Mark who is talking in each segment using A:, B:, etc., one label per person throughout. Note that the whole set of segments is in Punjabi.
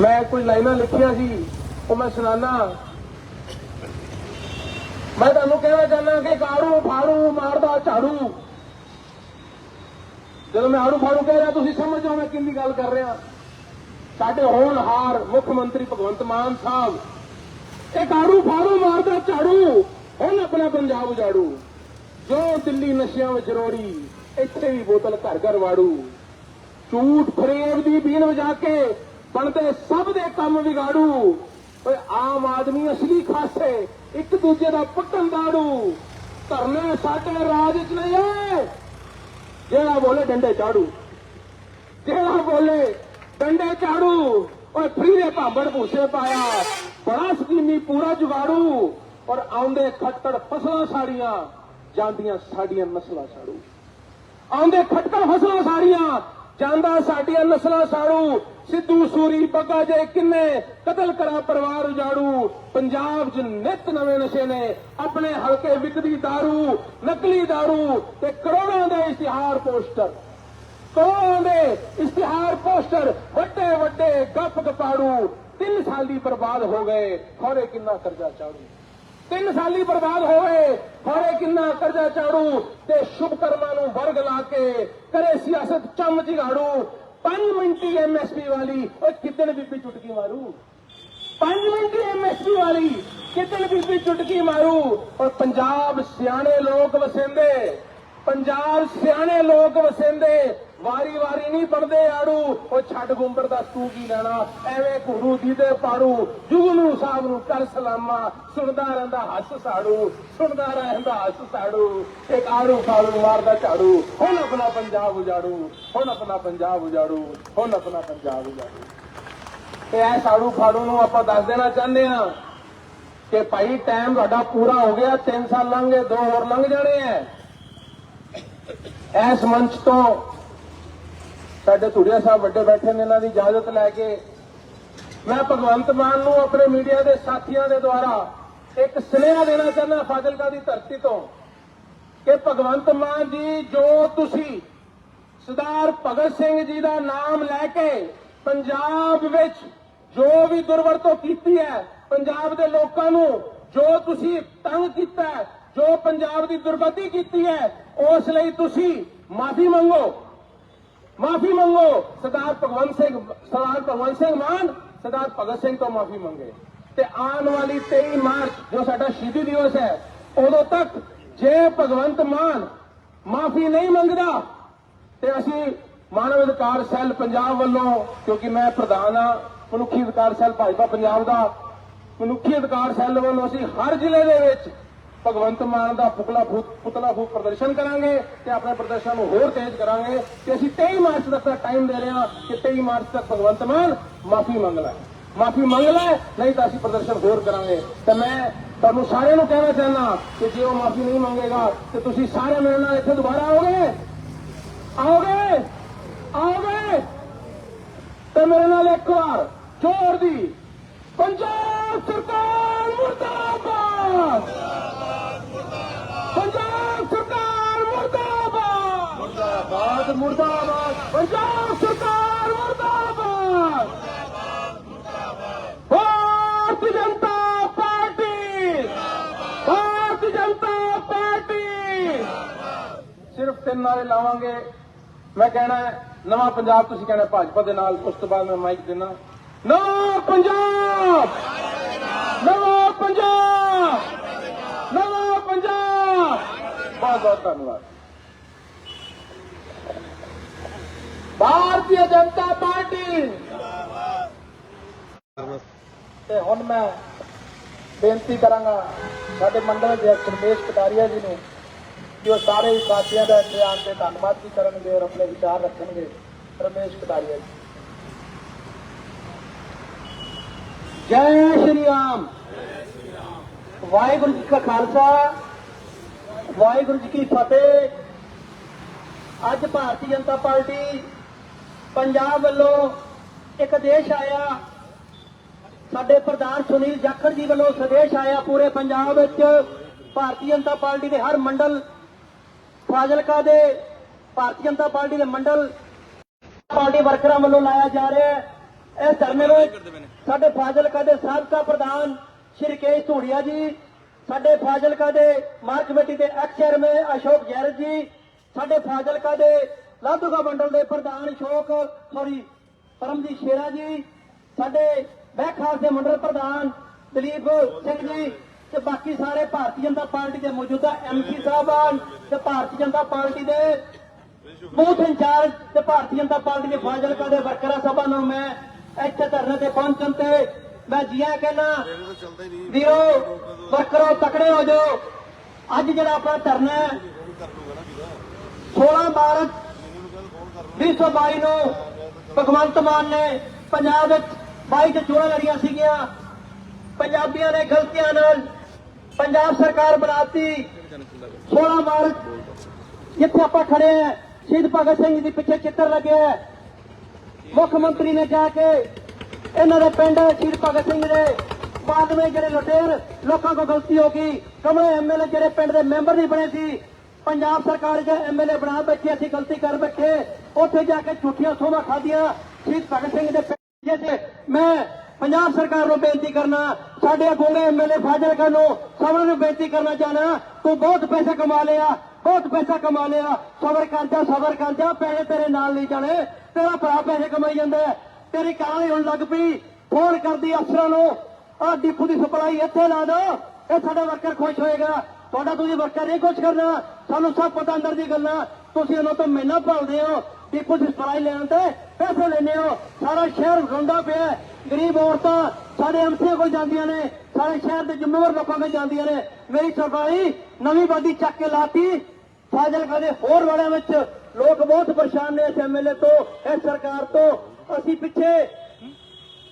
A: ਮੈਂ ਕੁਝ ਲਾਈਨਾਂ ਲਿਖੀਆਂ ਸੀ, ਉਹ ਮੈਂ ਸੁਣਾਣਾ ਮੈਂ ਤੁਹਾਨੂੰ ਕਹਿਣਾ ਚਾਹੁੰਦਾ ਕਿ ਕਾੜੂ ਫਾੜੂ, ਮਾਰਦਾ ਝਾੜੂ। ਜਦੋਂ ਮੈਂ ਆੜੂ ਫਾੜੂ ਕਹਿ ਰਿਹਾ, ਤੁਸੀਂ ਸਮਝ ਜਾਓ ਮੈਂ ਕਿੰਨੀ ਗੱਲ ਕਰ ਰਿਹਾ। ਸਾਡੇ ਹੋਣਹਾਰ ਮੁੱਖ ਮੰਤਰੀ ਭਗਵੰਤ ਮਾਨ ਸਾਹਿਬ। ਇਹ ਕਾੜੂ ਫਾੜੂ, ਮਾਰਦਾ ਝਾੜੂ? ਹੁਣ ਆਪਣਾ ਪੰਜਾਬ ਉਜਾੜੂ। ਜੋ ਦਿੱਲੀ ਨਸ਼ਿਆਂ ਵਿੱਚ ਰੋੜੀ, ਇੱਥੇ ਵੀ ਬੋਤਲ ਘਰ ਘਰ ਵਾੜੂ। ਝੂਠ ਫਰੇਬ ਦੀ ਬੀਨ ਵਜਾ ਕੇ ਬਣਦੇ ਸਭ ਦੇ ਕੰਮ ਵਿਗਾੜੂ। ਓਏ, ਆਮ ਆਦਮੀ ਅਸਲੀ ਖਾਸੇ, ਇੱਕ ਦੂਜੇ ਦਾ ਪੱਟਣ ਦਾੜੂ। ਧਰਨੇ ਸਾਡੇ ਰਾਜ ਚ ਨਹੀਂ ਏ ਜਿਹੜਾ ਬੋਲੇ, ਡੰਡੇ ਚਾੜੂ। ਜਿਹੜਾ ਬੋਲੇ, ਡੰਡੇ ਚਾੜੂ। ਓਏ ਫਰੀ ਦੇ ਭਾਂਬੜ ਭੂਸੇ ਪਾਇਆ। ਬੜਾ ਸਕੀਮੀ ਪੂਰਾ ਜੁਗਾੜੂ। ਔਰ ਆਉਂਦੇ ਖੱਟੜ ਫਸਲਾਂ ਸਾੜੀਆਂ, ਜਾਂਦੀਆਂ ਸਾਡੀਆਂ ਨਸਲਾਂ ਸਾੜੂ। ਆਉਂਦੇ ਖੱਟੜ ਫਸਲਾਂ ਸਾੜੀਆਂ, ਜਾਂਦਾ ਸਾਡੀਆਂ ਨਸਲਾਂ ਸਾੜੂ। ਸਿੱਧੂ ਸੂਰੀ ਬੱਗਾ ਜੇ ਕਿੰਨੇ ਕਤਲ ਕਰਾ ਪਰਿਵਾਰ ਉਜਾੜੂ ਪੰਜਾਬ 'ਚ ਨਿਤ ਨਵੇਂ ਨਸ਼ੇ ਨੇ ਆਪਣੇ ਹਲਕੇ ਵਿਕਦੀ दारू ਨਕਲੀ दारू ਤੇ ਕਰੋੜਾਂ ਦੇ ਇਸ਼ਤਿਹਾਰ ਪੋਸਟਰ ਕਰੋੜਾਂ ਦੇ ਇਸ਼ਤਿਹਾਰ ਪੋਸਟਰ ਵੱਡੇ ਵੱਡੇ ਗੱਪ ਗਪਾੜੂ ਤਿੰਨ ਸਾਲੀ ਬਰਬਾਦ ਹੋ ਗਏ ਖੌਰੇ ਕਿੰਨਾ ਕਰਜ਼ਾ ਚਾੜੂ ਤਿੰਨ ਸਾਲੀ ਬਰਬਾਦ ਹੋਏ ਖੌਰੇ ਕਿੰਨਾ ਕਰਜ਼ਾ ਚਾੜੂ ਤੇ ਸ਼ੁਭ ਕਰਮਾਂ ਨੂੰ ਵਰਗ ਲਾ ਕੇ ਕਰੇ ਸਿਆਸਤ ਚੰਮ ਝਿਗਾੜੂ 5 ਮਿੰਟੀ ਐਮਐਸਪੀ ਵਾਲੀ ਓਏ ਕਿੱਦਣ ਬੀਬੀ ਚੁਟਕੀ ਮਾਰੂ 5 ਮਿੰਟੀ ਐਮਐਸਪੀ ਵਾਲੀ ਕਿੱਦਣ ਬੀਬੀ ਚੁਟਕੀ ਮਾਰੂ ਔਰ ਪੰਜਾਬ ਸਿਆਣੇ ਲੋਕ ਵਸਿੰਦੇ ਪੰਜਾਬ ਸਿਆਣੇ ਲੋਕ ਵਸਿੰਦੇ ਵਾਰੀ ਵਾਰੀ ਨਹੀਂ ਪੜਦੇ ਆੜੂ। ਉਹ ਛੱਡ ਗੁੰਬਰ ਦਾ ਤੂੰ ਕੀ ਲੈਣਾ? ਐਵੇਂ ਘੁਰੂ ਦੀ ਦੇ ਪਾੜੂ। ਜੁਗਨੂ ਸਾਹਿਬ ਨੂੰ ਕਰ ਸਲਾਮਾ। ਸੁਣਦਾ ਰਹਿੰਦਾ ਹੱਸ ਸਾੜੂ। ਸੁਣਦਾ ਰਹਿੰਦਾ ਹੱਸ ਸਾੜੂ। ਇੱਕ ਆੜੂ ਫਾੜੂ ਮਾਰਦਾ ਝਾੜੂ। ਹੁਣ ਆਪਣਾ ਪੰਜਾਬ ਉਜਾੜੂ। ਹੁਣ ਆਪਣਾ ਪੰਜਾਬ ਉਜਾੜੂ। ਹੁਣ ਆਪਣਾ ਪੰਜਾਬ ਉਜਾੜੂ। ਤੇ ਐ ਸਾੜੂ ਫਾੜੂ ਨੂੰ ਆਪਾਂ ਦੱਸ ਦੇਣਾ ਚਾਹੁੰਦੇ ਆ ਕਿ ਭਾਈ ਟਾਈਮ ਤੁਹਾਡਾ ਪੂਰਾ ਹੋ ਗਿਆ। 3 ਸਾਲ ਲੰਘ ਗਏ, ਦੋ ਹੋਰ ਲੰਘ ਜਾਣੇ ਐ। ਇਸ ਮੰਚ ਤੋਂ ਸਾਡੇ ਧੁੜੀਆ ਸਾਹਿਬ ਵੱਡੇ ਬੈਠੇ ਨੇ, ਇਹਨਾਂ ਦੀ ਇਜਾਜ਼ਤ ਲੈ ਕੇ। ਮੈਂ ਭਗਵੰਤ ਮਾਨ ਨੂੰ ਆਪਣੇ ਮੀਡੀਆ ਦੇ ਸਾਥੀਆਂ ਦੇ ਦੁਆਰਾ ਇੱਕ ਸੁਨੇਹਾ ਦੇਣਾ ਚਾਹੁੰਦਾ ਫਾਜ਼ਿਲਕਾ ਦੀ ਧਰਤੀ ਤੋਂ ਕਿ ਭਗਵੰਤ ਮਾਨ ਜੀ, ਜੋ ਤੁਸੀਂ ਸਰਦਾਰ ਭਗਤ ਸਿੰਘ ਜੀ ਦਾ ਨਾਮ ਲੈ ਕੇ ਪੰਜਾਬ ਵਿੱਚ ਜੋ ਵੀ ਦੁਰਵਰਤੋਂ ਕੀਤੀ ਹੈ, ਪੰਜਾਬ ਦੇ ਲੋਕਾਂ ਨੂੰ ਜੋ ਤੁਸੀਂ ਤੰਗ ਕੀਤਾ ਜੋ ਪੰਜਾਬ ਦੀ ਦੁਰਗਤੀ ਕੀਤੀ ਹੈ, ਉਸ ਲਈ ਤੁਸੀਂ ਮਾਫੀ ਮੰਗੋ। ਮਾਫੀ ਮੰਗੋ। ਸਰਦਾਰ ਭਗਵੰਤ ਸਿੰਘ ਸਰਦਾਰ ਭਗਵੰਤ ਸਿੰਘ ਮਾਨ, ਸਰਦਾਰ ਭਗਤ ਸਿੰਘ ਤੋਂ ਮਾਫੀ ਮੰਗੇ। ਤੇ ਆਉਣ ਵਾਲੀ 23 ਮਾਰਚ, ਜੋ ਸਾਡਾ ਸ਼ਹੀਦੀ ਦਿਵਸ ਹੈ, ਉਦੋਂ ਤੱਕ ਜੇ ਭਗਵੰਤ ਮਾਨ ਮਾਫੀ ਨਹੀਂ ਮੰਗਦਾ, ਤੇ ਅਸੀਂ ਮਾਨਵ ਅਧਿਕਾਰ ਸੈੱਲ ਪੰਜਾਬ ਵੱਲੋਂ, ਕਿਉਂਕਿ ਮੈਂ ਪ੍ਰਧਾਨ ਆ ਮਨੁੱਖੀ ਅਧਿਕਾਰ ਸੈੱਲ ਭਾਜਪਾ ਪੰਜਾਬ ਦਾ, ਮਨੁੱਖੀ ਅਧਿਕਾਰ ਸੈੱਲ ਵੱਲੋਂ ਅਸੀਂ ਹਰ ਜ਼ਿਲ੍ਹੇ ਦੇ ਵਿੱਚ ਭਗਵੰਤ ਮਾਨ ਦਾ ਪੁਤਲਾ ਪੁਤਲਾ ਫੂਕ ਪ੍ਰਦਰਸ਼ਨ ਕਰਾਂਗੇ ਤੇ ਆਪਣੇ ਪ੍ਰਦਰਸ਼ਨ ਨੂੰ ਹੋਰ ਤੇਜ਼ ਕਰਾਂਗੇ ਤੇ ਅਸੀਂ 23 ਮਾਰਚ ਤੱਕ ਟਾਈਮ ਦੇ ਰਹੇ ਹਾਂ ਕਿ 23 ਮਾਰਚ ਤੱਕ ਭਗਵੰਤ ਮਾਨ ਮਾਫੀ ਮੰਗ ਲੈ। ਮਾਫੀ ਮੰਗ ਲੈ, ਨਹੀਂ ਤਾਂ ਅਸੀਂ ਪ੍ਰਦਰਸ਼ਨ ਹੋਰ ਕਰਾਂਗੇ। ਤੇ ਮੈਂ ਤੁਹਾਨੂੰ ਸਾਰਿਆਂ ਨੂੰ ਕਹਿਣਾ ਚਾਹੁੰਦਾ ਕਿ ਜੇ ਉਹ ਮਾਫੀ ਨਹੀਂ ਮੰਗੇਗਾ, ਤੇ ਤੁਸੀਂ ਸਾਰੇ ਮੇਰੇ ਨਾਲ ਇੱਥੇ ਦੁਬਾਰਾ ਆਓਗੇ? ਆਓਗੇ? ਆਓਗੇ? ਤੇ ਮੇਰੇ ਨਾਲ ਇੱਕ ਵਾਰ ਜ਼ੋਰ ਦੀ ਪੰਜਾਬ ਸਰਕਾਰ ਮੁਰਦਾਬਾਦ! ਪੰਜਾਬ ਸਰਕਾਰ ਮੁਰਦਾਬਾਦ। ਮੁਰਦਾਬਾਦ ਮੁਰਦਾਬਾਦ। ਪੰਜਾਬ ਸਰਕਾਰ ਮੁਰਦਾਬਾਦ। ਭਾਰਤੀ ਜਨਤਾ ਪਾਰਟੀ। ਭਾਰਤੀ ਜਨਤਾ ਪਾਰਟੀ। ਸਿਰਫ ਤਿੰਨ ਨਾਰੇ ਲਾਵਾਂਗੇ। ਮੈਂ ਕਹਿਣਾ ਹੈ, ਨਵਾਂ ਪੰਜਾਬ ਤੁਸੀਂ ਕਹਿਣਾ ਭਾਜਪਾ ਦੇ ਨਾਲ ਉਸ ਤੋਂ ਬਾਅਦ ਮੈਂ ਮਾਈਕ ਦੇਣਾ ਨਵਾਂ ਪੰਜਾਬ ਨਵਾਂ ਪੰਜਾਬ! ਨਵਾਂ ਪੰਜਾਬ! ਬਹੁਤ ਬਹੁਤ ਧੰਨਵਾਦ। ਭਾਰਤੀ ਜਨਤਾ ਪਾਰਟੀ। ਤੇ ਹੁਣ ਮੈਂ ਬੇਨਤੀ ਕਰਾਂਗਾ, ਸਾਡੇ ਮੰਡਲ ਦੇ ਅਧਿਕਸ਼ ਰਮੇਸ਼ ਕਟਾਰੀਆ ਜੀ ਨੂੰ ਕਿ ਸਾਰੇ ਸਾਥੀਆਂ ਦਾ ਇੱਥੇ ਆਉਣ ਤੇ ਧੰਨਵਾਦ ਵੀ ਕਰਨਗੇ ਔਰ ਆਪਣੇ ਵਿਚਾਰ ਰੱਖਣਗੇ ਰਮੇਸ਼ ਕਟਾਰੀਆ ਜੀ। ਜੈ ਸ਼੍ਰੀ ਰਾਮ। ਵਾਹਿਗੁਰੂ ਜੀ ਕਾ ਖਾਲਸਾ। ਵਾਹਿਗੁਰੂ ਜੀ ਕੀ ਫਤਿਹ। ਅੱਜ ਭਾਰਤੀ ਜਨਤਾ ਪਾਰਟੀ ਪੰਜਾਬ ਵੱਲੋਂ ਇੱਕ ਦੇਸ਼ ਆਇਆ। ਸਾਡੇ ਪ੍ਰਧਾਨ ਸੁਨੀਲ ਜਾਖੜ ਜੀ ਵੱਲੋਂ ਸੰਦੇਸ਼ ਆਇਆ ਪੂਰੇ ਪੰਜਾਬ ਵਿੱਚ। ਭਾਰਤੀ ਜਨਤਾ ਪਾਰਟੀ ਦੇ ਹਰ ਮੰਡਲ ਫਾਜ਼ਿਲਕਾ ਦੇ ਭਾਰਤੀ ਜਨਤਾ ਪਾਰਟੀ ਦੇ ਮੰਡਲ ਪਾਰਟੀ ਵਰਕਰਾਂ ਵੱਲੋਂ ਲਾਇਆ ਜਾ ਰਿਹਾ ਹੈ।
B: ਇਸ ਧਰਨੇ ਵਿੱਚ ਸਾਡੇ ਫਾਜ਼ਿਲਕਾ ਦੇ ਸਾਬਕਾ ਪ੍ਰਧਾਨ ਸ਼੍ਰੀ ਕੇਸ਼ ਧੂੜੀਆ ਜੀ ਸਾਡੇ ਫਾਜ਼ਿਲਕਾ ਦੇ ਮਾਰਕ ਕਮੇਟੀ ਦੇ ਐਕਸ ਚੇਅਰਮੈਨ ਅਸ਼ੋਕ ਜੈਰਤ ਜੀ, ਸਾਡੇ ਫਾਜ਼ਿਲਕਾ ਦੇ ਲਾਧੂਗਾ ਮੰਡਲ ਦੇ ਪ੍ਰਧਾਨ ਅਸ਼ੋਕ ਸੌਰੀ ਪਰਮਜੀਤ ਸ਼ੇਰਾ ਜੀ, ਸਾਡੇ ਬਹਿਖਾਸ ਦੇ ਮੰਡਲ ਪ੍ਰਧਾਨ ਦਲੀਪ ਸਿੰਘ ਜੀ ਤੇ ਬਾਕੀ ਸਾਰੇ ਭਾਰਤੀ ਜਨਤਾ ਪਾਰਟੀ ਦੇ ਮੌਜੂਦਾ ਐਮਪੀ ਸਾਹਿਬਾਨ ਤੇ ਭਾਰਤੀ ਜਨਤਾ ਪਾਰਟੀ ਦੇ ਬੂਥ ਇੰਚਾਰਜ ਤੇ ਭਾਰਤੀ ਜਨਤਾ ਪਾਰਟੀ ਦੇ ਫਾਜ਼ਿਲਕਾ ਦੇ ਵਰਕਰਾਂ ਸਭਾ ਨੂੰ ਮੈਂ ਇੱਥੇ ਧਰਨੇ ਤੇ ਪਹੁੰਚਣ ਤੇ ਮੈਂ ਜੀਆਂ ਕਹਿਣਾ ਵੀਰੋ ਵਰਕਰੋ ਤਕੜੇ ਹੋ ਜਾਓ। ਅੱਜ ਜਿਹੜਾ ਆਪਣਾ ਧਰਨਾ ਹੈ 16 ਮਾਰਚ 2022 ਨੂੰ ਭਗਵੰਤ ਮਾਨ ਨੇ ਪੰਜਾਬ ਵਿੱਚ 22 ਚ ਚੋਣਾਂ ਲੜੀਆਂ ਸੀਗੀਆਂ। ਪੰਜਾਬੀਆਂ ਨੇ ਗਲਤੀਆਂ ਨਾਲ ਪੰਜਾਬ ਸਰਕਾਰ ਬਣਾਤੀ। 16 ਮਾਰਚ ਜਿੱਥੇ ਆਪਾਂ ਖੜੇ ਆ ਸ਼ਹੀਦ ਭਗਤ ਸਿੰਘ ਜੀ ਪਿੱਛੇ ਚਿੱਤਰ ਲੱਗਿਆ ਮੁੱਖ ਮੰਤਰੀ ਨੇ ਜਾ ਕੇ ਇਹਨਾਂ ਦੇ ਪਿੰਡ ਸ਼ਹੀਦ ਭਗਤ ਸਿੰਘ ਦੇ ਬਾਅਦ ਜਿਹੜੇ ਲੁਟੇਰ, ਲੋਕਾਂ ਕੋਲ ਗਲਤੀ ਹੋ ਗਈ। ਕਮਲੇ ਐਮਐਲਏ ਜਿਹੜੇ ਪਿੰਡ ਦੇ ਮੈਂਬਰ ਨਹੀਂ ਬਣੇ ਸੀ, ਪੰਜਾਬ ਸਰਕਾਰ ਦੇ ਐਮਐਲਏ ਬਣਾ ਬੈਠੇ, ਅਸੀਂ ਗਲਤੀ ਕਰ ਬੈਠੇ। ਉੱਥੇ ਜਾ ਕੇ ਝੂਠੀਆਂ ਸੋਹਾਂ ਖਾਧੀਆਂ। ਸ਼ਹੀਦ ਭਗਤ ਸਿੰਘ ਦੇ ਪਿੰਡ ਜੇ ਮੈਂ ਪੰਜਾਬ ਸਰਕਾਰ ਨੂੰ ਬੇਨਤੀ ਕਰਨਾ, ਸਾਡੇ ਅਗੋਂਗੇ ਐਮਐਲਏ ਫਾਜ਼ਿਲਕਾ ਨੂੰ, ਸਭਨਾਂ ਨੂੰ ਬੇਨਤੀ ਕਰਨਾ ਚਾਹਨਾ ਤੂੰ ਬਹੁਤ ਪੈਸੇ ਕਮਾ ਲਿਆ, ਬਹੁਤ ਪੈਸਾ ਕਮਾ ਲਿਆ। ਸਬਰ ਕਰ ਜਾ, ਸਬਰ ਕਰ ਜਾ, ਪੈਸੇ ਤੇਰੇ ਨਾਲ ਨਹੀਂ ਜਾਣੇ, ਤੇਰਾ ਭਰਾ ਪੈਸੇ ਕਮਾਈ ਜਾਂਦਾ ਤੇਰੀ ਕਾਰ ਹੁਣ ਲੱਗ ਪਈ। ਫੋਨ ਕਰਦੀ ਅਫਸਰਾਂ ਨੂੰ ਆਹ ਡਿਪੂ ਦੀ ਸਪਲਾਈ ਇੱਥੇ ਲਾ ਦੋ। ਇਹ ਸਾਡਾ ਵਰਕਰ ਖੁਸ਼ ਹੋਏਗਾ। ਤੁਹਾਡਾ ਤੁਸੀਂ ਵਰਕਰ ਨਹੀਂ ਖੁਸ਼ ਕਰਨਾ। ਸਾਨੂੰ ਸਭ ਪਤਾ ਅੰਦਰ ਦੀ ਗੱਲਾਂ। ਤੁਸੀਂ ਉਹਨਾਂ ਤੋਂ ਮਹੀਨਾ ਭਾਲਦੇ ਹੋ। ਡਿਪੂ ਦੀ ਸਪਲਾਈ ਲੈਣ ਤੇ ਪੈਸੇ ਲੈਂਦੇ ਹੋ। ਸਾਰਾ ਸ਼ਹਿਰ ਰੋਂਦਾ ਪਿਆ ਗਰੀਬ ਔਰਤਾਂ ਸਾਡੇ ਐਮਸੀਆਂ ਕੋਲ ਜਾਂਦੀਆਂ ਨੇ। ਸਾਰੇ ਸ਼ਹਿਰ ਦੇ ਜ਼ਿੰਮੇਵਾਰ ਲੋਕਾਂ ਕੋਲ ਜਾਂਦੀਆਂ ਨੇ। ਮੇਰੀ ਸਰਕਾਰੀ ਨਵੀਂ ਬਾਦੀ ਚੱਕ ਕੇ ਲਾਤੀ। ਫਾਜ਼ਿਲਕਾ ਦੇ ਹੋਰ ਵਾਲਿਆਂ ਵਿੱਚ ਲੋਕ ਬਹੁਤ ਪਰੇਸ਼ਾਨ ਨੇ ਇਸ ਐਮਐਲਏ ਤੋਂ, ਇਸ ਸਰਕਾਰ ਤੋਂ। ਅਸੀਂ ਪਿੱਛੇ।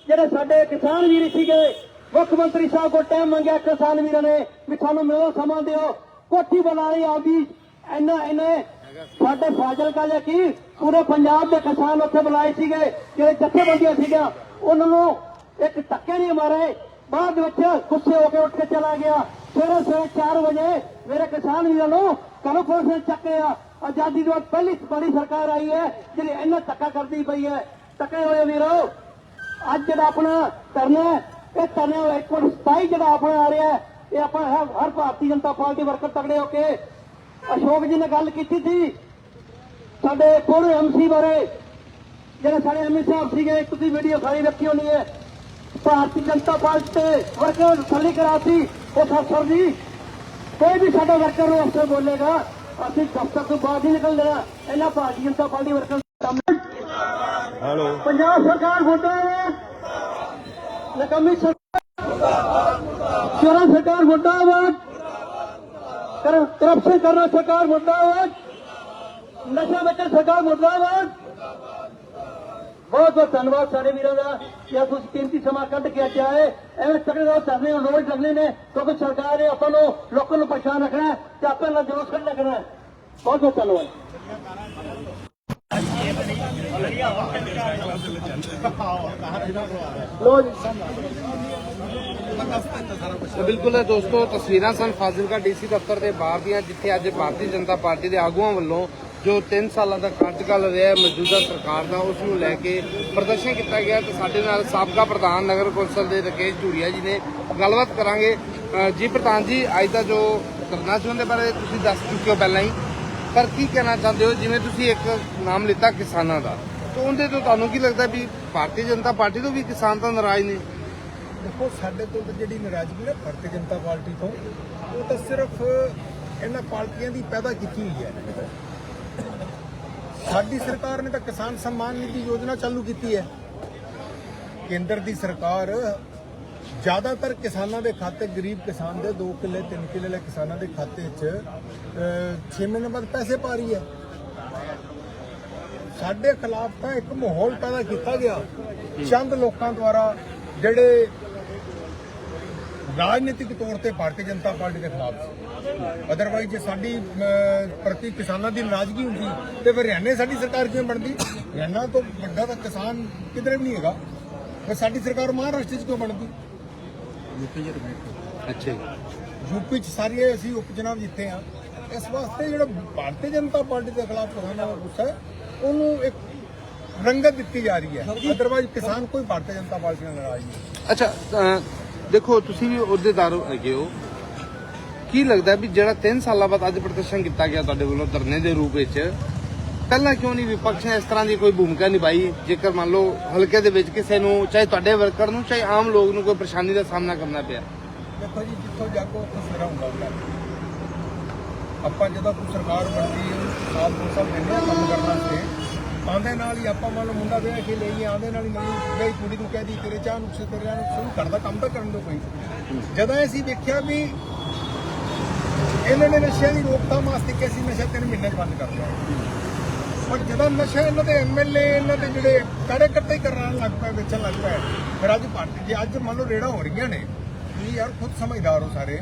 B: ਜਿਹੜੇ ਸਾਡੇ ਕਿਸਾਨ ਵੀਰ ਸੀਗੇ, ਮੁੱਖ ਮੰਤਰੀ ਸਾਹਿਬ ਕੋਲ ਟਾਈਮ ਮੰਗਿਆ, ਕਿਸਾਨ ਵੀਰਾਂ ਨੇ ਵੀ ਸਾਨੂੰ ਮਿਲੋ, ਸਮਾਂ ਦਿਓ। ਕੋਠੀ ਬਣਾ ਲਈ ਆਪਦੀ ਇੰਨਾ ਇਹਨੇ ਸਾਡੇ ਫਾਜ਼ਿਲਕਾ ਦੇ ਕੀ, ਪੂਰੇ ਪੰਜਾਬ ਦੇ ਕਿਸਾਨ ਉੱਥੇ ਬੁਲਾਏ ਸੀਗੇ, ਜਿਹੜੇ ਜਥੇਬੰਦੀਆਂ ਸੀਗੀਆਂ, ਉਹਨਾਂ ਨੂੰ ਇੱਕ ਧੱਕੇ ਨਹੀਂ ਮਾਰੇ। ਬਾਅਦ ਵਿੱਚ ਗੁੱਸੇ ਹੋ ਕੇ ਉੱਠ ਕੇ ਚਲਾ ਗਿਆ। ਸਵੇਰੇ ਸਵੇਰੇ 4 ਵਜੇ ਮੇਰੇ ਕਿਸਾਨ ਵੀਰਾਂ ਨੂੰ ਘਰੋਂ ਪੁਲਿਸ ਨੇ ਚੱਕਿਆ ਆਜ਼ਾਦੀ ਦੇ ਬਾਅਦ ਪਹਿਲੀ ਬੜੀ ਸਰਕਾਰ ਆਈ ਹੈ, ਜਿਹੜੀ ਇੰਨਾ ਧੱਕਾ ਕਰਦੀ ਪਈ ਹੈ। ਧੱਕੇ ਹੋਏ ਵੀਰੋ। ਅੱਜ ਜਿਹੜਾ ਆਪਣਾ ਧਰਨਾ ਇਹ ਧਰਨਾ ਇੱਕ ਵਾਰ ਸਤਾਈ ਜਿਹੜਾ ਆਪਣਾ ਆ ਰਿਹਾ ਇਹ ਆਪਾਂ ਹਰ ਭਾਰਤੀ ਜਨਤਾ ਪਾਰਟੀ ਵਰਕਰ ਤਗੜੇ ਹੋ ਕੇ ਅਸ਼ੋਕ ਜੀ ਨੇ ਗੱਲ ਕੀਤੀ ਸੀ। ਸਾਡੇ ਪੂਰੇ ਐਮਸੀ ਬਾਰੇ ਜਿਹੜੇ ਸਾਡੇ ਐਮਸੀ ਸਾਹਿਬ ਸੀਗੇ, ਤੁਸੀਂ ਵੀਡੀਓ ਸਾਰੀ ਰੱਖੀ ਹੋਣੀ ਹੈ। ਭਾਰਤੀ ਜਨਤਾ ਪਾਰਟੀ ਤੇ ਵਰਕਰ ਥੱਲੇ ਕਰਾਤੀ। ਉਸ ਅਫਸਰ ਜੀ, ਕੋਈ ਵੀ ਸਾਡੇ ਵਰਕਰ ਨੂੰ ਅਫਸਰ ਬੋਲੇਗਾ, ਅਸੀਂ ਦਫ਼ਤਰ ਤੋਂ ਬਾਹਰ ਨਹੀਂ ਨਿਕਲ ਦੇਣਾ ਇਹਨਾਂ ਭਾਰਤੀ ਜਨਤਾ ਪਾਰਟੀ ਵਰਕਰ ਸਾਹਮਣੇ
C: ਹੈਲੋ।
B: ਪੰਜਾਬ ਸਰਕਾਰ ਮੁਰਦਾਬਾਦ ਨਕਮੀ ਸਰਕਾਰ ਚੋਰਾਂ ਸਰਕਾਰ ਮੁਰਦਾਬਾਦ ਕਰਪਸ਼ਨ ਕਰਨਾ ਸਰਕਾਰ ਮੁਰਦਾਬਾਦ ਨਸ਼ਾ ਵੇਚਣ ਸਰਕਾਰ ਮੁਰਦਾਬਾਦ ਬਹੁਤ ਬਹੁਤ ਧੰਨਵਾਦ ਸਾਰੇ ਵੀਰਾਂ ਦਾ, ਕਿ ਤੁਸੀਂ ਕੀਮਤੀ ਸਮਾਂ ਕੱਢ ਕੇ ਅੱਜ ਆਏ। ਐਵੇਂ ਤਕੜੇ ਨਾਲ ਧਰਨੇ ਨੂੰ ਰੋਜ਼ ਲੱਗਣੇ ਨੇ, ਕਿਉਂਕਿ ਸਰਕਾਰ ਨੇ ਆਪਾਂ ਨੂੰ ਲੋਕਾਂ ਨੂੰ ਪਛਾਣ ਰੱਖਣਾ ਹੈ, ਤੇ ਆਪਾਂ ਨਾਲ ਜਲੂਸ ਕੱਢਣਾ ਕਰਨਾ ਬਹੁਤ ਬਹੁਤ ਧੰਨਵਾਦ। ਲੋ ਜੀ।
D: ਤਾਂ ਬਿਲਕੁਲ ਹੈ ਦੋਸਤੋ, ਤਸਵੀਰਾਂ ਸਨ ਫਾਜ਼ਿਲਕਾ ਡੀਸੀ ਦਫ਼ਤਰ ਦੇ ਬਾਹਰ ਦੀਆਂ, ਜਿੱਥੇ ਅੱਜ ਭਾਰਤੀ ਜਨਤਾ ਪਾਰਟੀ ਦੇ ਆਗੂਆਂ ਵੱਲੋਂ ਜੋ 3 ਸਾਲਾਂ ਦਾ ਕਾਰਜਕਾਲ ਰਿਹਾ ਮੌਜੂਦਾ ਸਰਕਾਰ ਦਾ, ਉਸ ਨੂੰ ਲੈ ਕੇ ਪ੍ਰਦਰਸ਼ਨ ਕੀਤਾ ਗਿਆ ਤੇ ਸਾਡੇ ਨਾਲ ਸਾਬਕਾ ਪ੍ਰਧਾਨ ਨਗਰ ਕੌਂਸਲ ਦੇ ਰਕੇਸ਼ ਝੂੜੀਆ ਜੀ ਨੇ ਗੱਲਬਾਤ ਕਰਾਂਗੇ। ਜੀ, ਪ੍ਰਧਾਨ ਜੀ, ਅੱਜ ਦਾ ਜੋ ਧਰਨਾ ਸੀ ਉਹਦੇ ਬਾਰੇ ਤੁਸੀਂ ਦੱਸ ਚੁੱਕੇ ਹੋ ਪਹਿਲਾਂ ਹੀ। ਪਰ ਕੀ ਕਹਿਣਾ ਚਾਹੁੰਦੇ ਹੋ? ਜਿਵੇਂ ਤੁਸੀਂ ਇੱਕ ਨਾਮ ਲਿੱਤਾ ਕਿਸਾਨਾਂ ਦਾ, ਤਾਂ ਉਹਦੇ ਤੋਂ ਤੁਹਾਨੂੰ ਕੀ ਲੱਗਦਾ ਵੀ ਭਾਰਤੀ ਜਨਤਾ ਪਾਰਟੀ ਤੋਂ ਵੀ ਕਿਸਾਨ ਤਾਂ ਨਾਰਾਜ਼ ਨੇ?
C: ਦੇਖੋ, ਸਾਡੇ ਤੋਂ ਤਾਂ ਜਿਹੜੀ ਨਾਰਾਜ਼ਗੀ ਹੈ ਭਾਰਤੀ ਜਨਤਾ ਪਾਰਟੀ ਤੋਂ, ਉਹ ਤਾਂ ਸਿਰਫ ਇਹਨਾਂ ਪਾਰਟੀਆਂ ਦੀ ਪੈਦਾ ਕੀਤੀ ਹੋਈ ਹੈ। ਸਾਡੀ ਸਰਕਾਰ ਨੇ ਤਾਂ ਕਿਸਾਨ ਸਨਮਾਨ ਨਿਧੀ ਯੋਜਨਾ ਚਾਲੂ ਕੀਤੀ ਹੈ। ਕੇਂਦਰ ਦੀ ਸਰਕਾਰ ਜ਼ਿਆਦਾਤਰ ਕਿਸਾਨਾਂ ਦੇ ਖਾਤੇ ਗਰੀਬ ਕਿਸਾਨ ਦੇ 2 ਕਿੱਲੇ 3 ਕਿੱਲੇ ਵਾਲੇ ਕਿਸਾਨਾਂ ਦੇ ਖਾਤੇ 'ਚ 6 ਮਹੀਨੇ ਬਾਅਦ ਪੈਸੇ ਪਾ ਰਹੀ ਹੈ। ਸਾਡੇ ਖਿਲਾਫ ਤਾਂ ਇੱਕ ਮਾਹੌਲ ਪੈਦਾ ਕੀਤਾ ਗਿਆ। ਚੰਦ ਲੋਕਾਂ ਦੁਆਰਾ ਜਿਹੜੇ ਰਾਜਨੀਤਿਕ ਤੌਰ ਤੇ ਭਾਰਤੀ ਜਨਤਾ ਪਾਰਟੀ ਦੇ ਖਿਲਾਫ ਸੀ। ਅਦਰਵਾਈਜ਼ ਜੇ ਸਾਡੀ ਪ੍ਰਤੀ ਕਿਸਾਨਾਂ ਦੀ ਨਾਰਾਜ਼ਗੀ ਹੁੰਦੀ, ਤੇ ਫਿਰ ਹਰਿਆਣੇ ਸਾਡੀ ਸਰਕਾਰ ਕਿਵੇਂ ਬਣਦੀ? ਹਰਿਆਣਾ ਤੋਂ ਵੱਡਾ ਤਾਂ ਕਿਸਾਨ ਕਿਧਰੇ ਵੀ ਨਹੀਂ ਹੈਗਾ। ਫਿਰ ਸਾਡੀ ਸਰਕਾਰ ਮਹਾਰਾਸ਼ਟਰ 'ਚ ਕਿਉਂ ਬਣਦੀ?
D: ਅੱਛਾ ਜੀ।
C: ਯੂਪੀ 'ਚ ਸਾਰੇ ਅਸੀਂ ਉਪ ਚੁਣਾਵ ਜਿੱਤੇ ਆ ਇਸ ਵਾਸਤੇ ਜਿਹੜਾ ਭਾਰਤੀ ਜਨਤਾ ਪਾਰਟੀ ਦੇ ਖਿਲਾਫ ਕਿਸਾਨਾਂ ਦਾ ਗੁੱਸਾ ਹੈ ਉਹਨੂੰ ਇੱਕ ਰੰਗਤ ਦਿੱਤੀ ਜਾ ਰਹੀ ਹੈ। ਅਦਰਵਾਈਜ਼ ਕਿਸਾਨ ਕੋਈ ਭਾਰਤੀ ਜਨਤਾ ਪਾਰਟੀ ਨਾਲ ਨਾਰਾਜ਼ ਨਹੀਂ
D: ਅੱਛਾ ਦੇਖੋ ਤੁਸੀਂ ਵੀ ਅਹੁਦੇਦਾਰ ਹੈਗੇ ਹੋ। ਕੀ ਲੱਗਦਾ ਵੀ ਜਿਹੜਾ 3 ਸਾਲਾਂ ਬਾਅਦ ਅੱਜ ਪ੍ਰਦਰਸ਼ਨ ਕੀਤਾ ਗਿਆ ਤੁਹਾਡੇ ਵੱਲੋਂ ਧਰਨੇ ਦੇ ਰੂਪ ਵਿੱਚ ਪਹਿਲਾਂ ਕਿਉਂ ਨਹੀਂ ਵਿਪਕਸ਼ ਨੇ ਇਸ ਤਰ੍ਹਾਂ ਦੀ ਕੋਈ ਭੂਮਿਕਾ ਨਿਭਾਈ? ਜੇਕਰ ਮੰਨ ਲਓ ਹਲਕੇ ਦੇ ਵਿੱਚ ਕਿਸੇ ਨੂੰ, ਚਾਹੇ ਤੁਹਾਡੇ ਵਰਕਰ ਨੂੰ, ਚਾਹੇ ਆਮ ਲੋਕ ਨੂੰ ਕੋਈ ਪਰੇਸ਼ਾਨੀ ਦਾ ਸਾਹਮਣਾ ਕਰਨਾ ਪਿਆ।
C: ਦੇਖੋ ਜੀ, ਜਿੱਥੋਂ ਜਾਗੋ ਉੱਥੋਂ ਸਵੇਰਾ ਹੁੰਦਾ ਹੁੰਦਾ ਆਪਾਂ ਜਦੋਂ ਕੋਈ ਸਰਕਾਰ ਬਣਦੀ ਹੈ ਸਾਲ ਦੋ ਸਾਲ ਦਿੰਦੇ ਕੰਮ ਕਰਨਾ ਸੇ। ਆਂਦੇ ਨਾਲ ਹੀ ਆਪਾਂ ਮੰਨ ਲਓ ਮੁੰਡਾ ਵਿਆਹ ਕੇ ਲਈ ਆਂਦੇ ਨਾਲ ਹੀ ਨਹੀਂ ਬਈ ਕੁੜੀ ਨੂੰ ਕਹਿ ਦੀ ਤੇਰੇ ਚਾਹ ਨੁਕਸੇ ਤੇਰੇ ਚਾਹ ਨੁਕਸੇ ਕਰਦਾ, ਕੰਮ ਤਾਂ ਕਰਨ ਦੋ ਕੋਈ। ਜਦੋਂ ਅਸੀਂ ਵੇਖਿਆ ਵੀ ਇਹਨਾਂ ਨੇ ਨਸ਼ਿਆਂ ਦੀ ਰੋਕਥਾਮ ਵਾਸਤੇ ਕਿ ਅਸੀਂ ਨਸ਼ਾ ਤਿੰਨ ਮਹੀਨੇ 'ਚ ਬੰਦ ਕਰ ਲਿਆ ਪਰ ਜਦੋਂ ਨਸ਼ਾ ਇਹਨਾਂ ਦੇ ਐਮਐਲਏ ਇਹਨਾਂ ਦੇ ਜਿਹੜੇ ਕੜੇ ਕੱਟੇ ਕਰਨ ਲੱਗ ਪਏ ਵੇਚਣ ਲੱਗ ਪਏ ਫਿਰ ਅੱਜ ਭਾਰਤੀ ਜੇ ਅੱਜ ਮੰਨ ਲਓ ਰੇੜਾ ਹੋ ਰਹੀਆਂ ਨੇ। ਤੁਸੀਂ ਯਾਰ ਖੁਦ ਸਮਝਦਾਰ ਹੋ ਸਾਰੇ।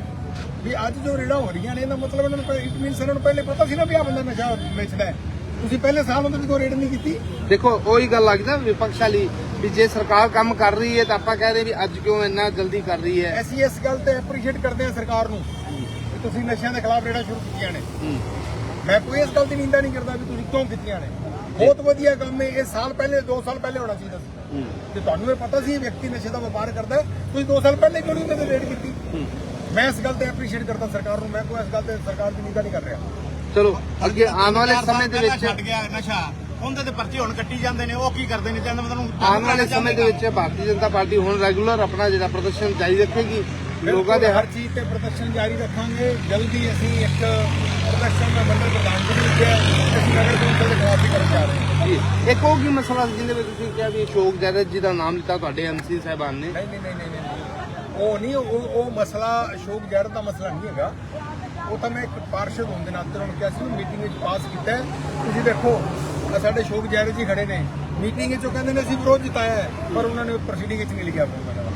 C: ਵੀ ਅੱਜ ਜੋ ਰੇੜਾ ਹੋ ਰਹੀਆਂ ਨੇ ਇਹਦਾ ਮਤਲਬ ਇਹਨਾਂ ਨੂੰ ਇਟ ਮੀਨਸ ਇਹਨਾਂ ਨੂੰ ਪਹਿਲੇ ਪਤਾ ਸੀ ਨਾ ਵੀ ਆ ਬੰਦਾ ਨਸ਼ਾ ਵੇਚਦਾ ਹੈ। ਤੁਸੀਂ ਪਹਿਲੇ ਸਾਲ ਹੁੰਦੇ ਵੀ ਕੋਈ ਰੇਡ ਨਹੀਂ ਕੀਤੀ?
D: ਦੇਖੋ ਉਹੀ ਗੱਲ ਲੱਗਦਾ ਵਿਪਕਸ਼ ਵਾਲੀ ਵੀ ਜੇ ਸਰਕਾਰ ਕੰਮ ਕਰ ਰਹੀ ਹੈ ਤਾਂ ਆਪਾਂ ਕਹਿ ਰਹੇ ਵੀ ਅੱਜ ਕਿਉਂ ਇੰਨਾ ਜਲਦੀ ਕਰ ਰਹੀ ਹੈ।
C: ਅਸੀਂ ਇਸ ਗੱਲ ਤੇ ਐਪਰੀਸ਼ੀਏਟ ਕਰਦੇ ਹਾਂ ਸਰਕਾਰ ਨੂੰ ਤੁਸੀਂ ਨਸ਼ਿਆਂ ਦੇ ਖਿਲਾਫ ਰੇੜਾ ਸ਼ੁਰੂ ਕੀਤੀਆਂ ਨੇ। ਮੈਂ ਕੋਈ ਇਸ ਗੱਲ ਦੀ ਨਿੰਦਾ ਨਹੀਂ ਕਰਦਾ ਵੀ ਤੁਸੀਂ ਕਿਉਂ ਕੀਤੀਆਂ ਨੇ। ਬਹੁਤ ਵਧੀਆ ਕੰਮ ਹੈ ਇਹ ਸਾਲ ਪਹਿਲੇ 2 ਸਾਲ ਪਹਿਲੇ ਹੋਣਾ ਚਾਹੀਦਾ ਸੀ। ਤੇ ਤੁਹਾਨੂੰ ਇਹ ਪਤਾ ਸੀ ਇਹ ਵਿਅਕਤੀ ਨਸ਼ੇ ਦਾ ਵਪਾਰ ਕਰਦਾ ਤੁਸੀਂ 2 ਸਾਲ ਪਹਿਲੇ ਕਿਉਂ ਨਹੀਂ ਉਹਦੇ ਤੇ ਰੇਡ ਕੀਤੀ? ਮੈਂ ਇਸ ਗੱਲ ਤੇ ਐਪਰੀਸ਼ੀਏਟ ਕਰਦਾ ਸਰਕਾਰ ਨੂੰ ਮੈਂ ਕੋਈ ਇਸ ਗੱਲ ਤੇ ਸਰਕਾਰ ਦੀ ਨਿੰਦਾ ਨਹੀਂ ਕਰ ਰਿਹਾ।
D: ਚਲੋ ਅੱਗੇ ਆਉਣ ਵਾਲੇ ਸਮੇਂ ਦੇ ਵਿੱਚ
E: ਛੱਡ ਗਿਆ ਨਸ਼ਾ। ਉਹਦੇ ਤੇ ਪਰਚੇ ਹੁਣ ਕੱਟੀ ਜਾਂਦੇ ਨੇ ਉਹ ਕੀ ਕਰਦੇ ਨੇ? ਕਹਿੰਦੇ ਮਤਲਬ
D: ਆਉਣ ਵਾਲੇ ਸਮੇਂ ਦੇ ਵਿੱਚ ਭਾਰਤੀ ਜਨਤਾ ਪਾਰਟੀ ਹੁਣ ਰੈਗੂਲਰ ਆਪਣਾ ਜਿਹੜਾ ਪ੍ਰਦਰਸ਼ਨ ਜਾਰੀ ਰੱਖੇਗੀ। ਲੋਕਾਂ ਦੇ
C: ਹਰ ਚੀਜ਼ ਤੇ ਪ੍ਰਦਰਸ਼ਨ ਜਾਰੀ ਰੱਖਾਂਗੇ। ਜਲਦੀ ਅਸੀਂ ਇੱਕ ਪ੍ਰਦਰਸ਼ਨ ਦਾ ਮੰਡਲ ਪ੍ਰਧਾਨ ਜੀ ਨੂੰ ਕਿਹਾ ਅਸੀਂ ਨਗਰ ਕੌਂਸਲ ਦੇ ਖਿਲਾਫ ਵੀ ਕਰਨ ਜਾ ਰਹੇ ਹਾਂ।
D: ਜੀ ਇੱਕ ਉਹ ਕੀ ਮਸਲਾ ਜਿਹਦੇ ਵਿੱਚ ਤੁਸੀਂ ਕਿਹਾ ਵੀ ਅਸ਼ੋਕ ਜੈਰਜ ਜੀ ਦਾ ਨਾਮ ਲਿੱਤਾ ਤੁਹਾਡੇ ਐਮਸੀ ਸਾਹਿਬਾਨ ਨੇ?
C: ਨਹੀਂ ਨਹੀਂ ਨਹੀਂ ਨਹੀਂ। ਉਹ ਨਹੀਂ ਉਹ ਉਹ ਮਸਲਾ ਅਸ਼ੋਕ ਜੈਰ ਦਾ ਮਸਲਾ ਨਹੀਂ ਹੈਗਾ। ਉਹ ਤਾਂ ਮੈਂ ਇੱਕ ਪਾਰਸ਼ਦ ਹੋਣ ਦੇ ਨਾਤੇ ਉਹਨਾਂ ਨੂੰ ਕਿਹਾ ਸੀ ਮੀਟਿੰਗ ਵਿੱਚ ਪਾਸ ਕੀਤਾ। ਤੁਸੀਂ ਦੇਖੋ ਸਾਡੇ ਅਸ਼ੋਕ ਜੈਰ ਜੀ ਖੜੇ ਨੇ। ਮੀਟਿੰਗ ਵਿੱਚ ਉਹ ਕਹਿੰਦੇ ਨੇ ਅਸੀਂ ਵਿਰੋਧ ਜਿਤਾਇਆ ਪਰ ਉਹਨਾਂ ਨੇ ਪ੍ਰੋਸੀਡਿੰਗ ਵਿੱਚ ਨਹੀਂ ਲਿਖਿਆ। ਆਪਣਾ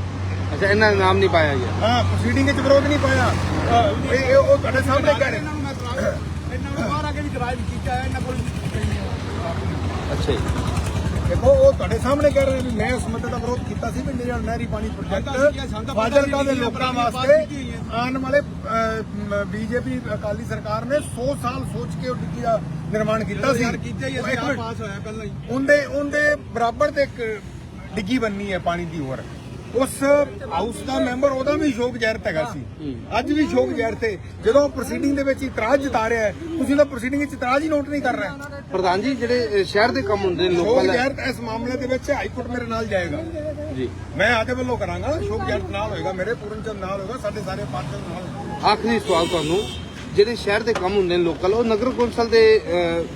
D: ਅੱਛਾ ਇਹਨਾਂ ਦਾ ਨਾਮ ਨਹੀਂ ਪਾਇਆ ਗਿਆ।
C: ਹਾਂ ਪ੍ਰੋਸੀਡਿੰਗ ਵਿੱਚ ਵਿਰੋਧ ਨਹੀਂ ਪਾਇਆ। ਅਹ ਇਹ ਇਹ ਉਹ ਤੁਹਾਡੇ ਸਾਹਮਣੇ ਕਹਿ ਰਹੇ
E: ਇਹਨਾਂ ਨੂੰ ਬਾਹਰ ਆ ਕੇ ਵੀ ਕਿਰਾਏ ਦੀ ਚੀਜ਼ਾਂ ਹੈ ਇਹਨਾਂ ਕੋਲ
D: ਅੱਛਾ ਜੀ।
C: ਦੇਖੋ ਉਹ ਤੁਹਾਡੇ ਸਾਹਮਣੇ ਕਹਿ ਰਹੇ ਨੇ ਵੀ ਮੈਂ ਉਸ ਮੁੱਦੇ ਦਾ ਵਿਰੋਧ ਕੀਤਾ ਸੀ ਵੀ ਜਿਹੜਾ ਨਹਿਰੀ ਪਾਣੀ ਪ੍ਰੋਜੈਕਟ ਫਾਜ਼ਿਲਕਾ ਦੇ ਲੋਕਾਂ ਵਾਸਤੇ ਆਉਣ ਵਾਲੇ ਬੀਜੇਪੀ ਅਕਾਲੀ ਸਰਕਾਰ ਨੇ 100 ਸਾਲ ਸੋਚ ਕੇ ਉਹ ਡਿੱਗੀ ਦਾ ਨਿਰਮਾਣ ਕੀਤਾ ਸੀ।
E: ਕੀਤਾ ਹੀ
C: ਇੱਕ
E: ਅਸੀਂ
C: ਮਿੰਟ।
E: ਪਾਸ ਹੋਇਆ ਪਹਿਲਾਂ ਹੀ।
C: ਉਹਦੇ ਉਹਦੇ ਬਰਾਬਰ ਤੇ ਇੱਕ ਡਿੱਗੀ ਬੰਨੀ ਹੈ ਪਾਣੀ ਦੀ ਹੋਰ। ਉਸ ਹਾਊਸ ਦਾ ਮੈਂਬਰ ਉਹਦਾ ਵੀ ਸ਼ੋਕ ਜ਼ਹਿਰਤ ਹੈਗਾ ਸੀ। ਅੱਜ ਵੀ ਸ਼ੋਕ ਜ਼ਹਿਰ ਤੇ। ਜਦੋਂ ਪ੍ਰੋਸੀਡਿੰਗ ਦੇ ਵਿੱਚ ਇਤਰਾਜ਼ ਜਤਾ ਰਿਹਾ ਹੈ ਤੁਸੀਂ ਤਾਂ ਪ੍ਰੋਸੀਡਿੰਗ ਵਿੱਚ ਇਤਰਾਜ਼ ਹੀ ਨੋਟ ਨਹੀਂ ਕਰ ਰਹੇ।
D: ਪ੍ਰਧਾਨ ਜੀ ਜਿਹੜੇ ਸ਼ਹਿਰ ਦੇ ਕੰਮ ਹੁੰਦੇ ਨੇ ਲੋਕਾਂ
C: ਸ਼ੋਕ
D: ਦਾ
C: ਜ਼ਹਿਰਤ ਇਸ ਮਾਮਲੇ ਦੇ ਵਿੱਚ ਹਾਈ ਕੋਰਟ ਮੇਰੇ ਨਾਲ ਜਾਏਗਾ।
D: ਜੀ।
C: ਮੈਂ ਆਦੇ ਵੱਲੋਂ ਕਰਾਂਗਾ ਸ਼ੋਕ ਜ਼ਹਿਰਤ ਨਾਲ ਹੋਏਗਾ ਮੇਰੇ ਪੂਰਨ ਚੰਦ ਨਾਲ ਹੋਏਗਾ ਸਾਡੇ ਸਾਰੇ ਪਾਰਟਨਰ ਨਾਲ।
D: ਆਖਰੀ ਸਵਾਲ ਤੁਹਾਨੂੰ। ਜਿਹੜੇ ਸ਼ਹਿਰ ਦੇ ਕੰਮ ਹੁੰਦੇ ਨੇ ਲੋਕਲ ਉਹ ਨਗਰ ਕੌਂਸਲ ਦੇ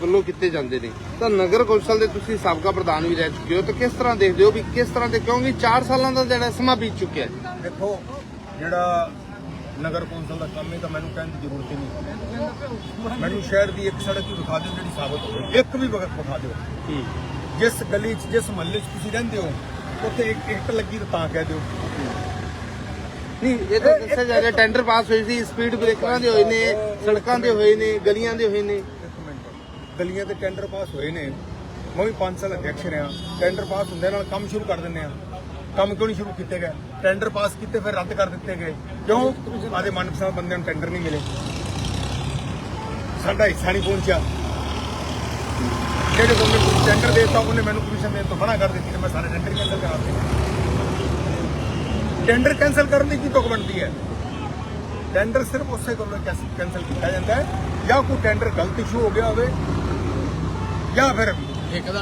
D: ਵੱਲੋਂ ਕੀਤੇ ਜਾਂਦੇ ਨੇ। ਤਾਂ ਨਗਰ ਕੌਂਸਲ ਦੇ ਤੁਸੀਂ ਸਾਬਕਾ ਪ੍ਰਧਾਨ ਵੀ ਰਹਿ ਚੁੱਕੇ ਹੋ ਤਾਂ ਕਿਸ ਤਰ੍ਹਾਂ ਦੇਖਦੇ ਹੋ ਵੀ ਕਿਸ ਤਰ੍ਹਾਂ ਦੇ ਕਿਉਂਕਿ 4 ਸਾਲਾਂ ਦਾ ਜਿਹੜਾ ਸਮਾਂ ਬੀਤ ਚੁੱਕਿਆ ਹੈ।
C: ਦੇਖੋ ਜਿਹੜਾ ਨਗਰ ਕੌਂਸਲ ਦਾ ਕੰਮ ਹੈ ਤਾਂ ਮੈਨੂੰ ਕਹਿਣ ਦੀ ਜ਼ਰੂਰਤ ਹੀ ਨਹੀਂ। ਮੈਨੂੰ ਸ਼ਹਿਰ ਦੀ ਇੱਕ ਸੜਕ ਹੀ ਵਿਖਾ ਦਿਓ ਜਿਹੜੀ ਸਾਬਤ ਹੋਵੇ। ਇੱਕ ਵੀ ਵਕਤ ਵਿਖਾ ਦਿਓ। ਜਿਸ ਗਲੀ 'ਚ ਜਿਸ ਮਹੱਲੇ 'ਚ ਤੁਸੀਂ ਰਹਿੰਦੇ ਹੋ ਉੱਥੇ ਇੱਕ ਇੱਟ ਲੱਗੀ ਤਾਂ ਕਹਿ ਦਿਓ।
D: ਨਹੀਂ, ਇਹ ਤਾਂ ਦੱਸਿਆ ਜਾ ਰਿਹਾ ਟੈਂਡਰ ਪਾਸ ਹੋਈ ਸੀ ਸਪੀਡ ਬ੍ਰੇਕਰਾਂ ਦੇ ਹੋਏ ਨੇ, ਸੜਕਾਂ ਦੇ ਹੋਏ ਨੇ, ਗਲੀਆਂ ਦੇ ਹੋਏ ਨੇ।
C: ਇੱਕ ਮਿੰਟ, ਗਲੀਆਂ ਤੇ ਟੈਂਡਰ ਪਾਸ ਹੋਏ ਨੇ। ਮੈਂ ਵੀ 5 ਸਾਲ ਅਧਿਅਕਸ਼ ਰਿਹਾ। ਟੈਂਡਰ ਪਾਸ ਹੁੰਦੇ ਨਾਲ ਕੰਮ ਸ਼ੁਰੂ ਕਰ ਦਿੰਦੇ ਆ ਕੰਮ ਕਿਉਂ ਨਹੀਂ ਸ਼ੁਰੂ ਕੀਤੇ ਗਏ? ਟੈਂਡਰ ਪਾਸ ਕੀਤੇ, ਫਿਰ ਰੱਦ ਕਰ ਦਿੱਤੇ ਗਏ। ਕਿਉਂ? ਆਦੇ ਮਨਪਸੰਦ ਬੰਦਿਆਂ ਨੂੰ ਟੈਂਡਰ ਨਹੀਂ ਮਿਲੇ। ਸਾਡਾ ਹਿੱਸਾ ਨਹੀਂ ਪਹੁੰਚਿਆ। ਜਿਹੜੇ ਬੰਦੇ ਨੂੰ ਟੈਂਡਰ ਦੇਤਾ, ਉਹਨੇ ਮੈਨੂੰ ਕਮਿਸ਼ਨ ਦੇਣ ਤੋਂ ਮਨਾ ਕਰ ਦਿੱਤੀ ਤੇ ਮੈਂ ਸਾਰੇ ਟੈਂਡਰ ਕੈਂਸਲ ਕਰਾ ਦਿੱਤੇ। ਟੈਂਡਰ ਕੈਂਸਲ ਕਰਨ ਦੀ ਕੀ ਤੁਕ ਬਣਦੀ ਹੈ? ਟੈਂਡਰ ਸਿਰਫ ਉਸੇ ਕੋਲੋਂ ਕੈਂਸਲ ਕੀਤਾ ਜਾਂਦਾ ਹੈ। ਜਾਂ ਕੋਈ ਟੈਂਡਰ ਗਲਤ ਇਸ਼ੂ ਹੋ ਗਿਆ ਹੋਵੇ ਜਾਂ ਫਿਰ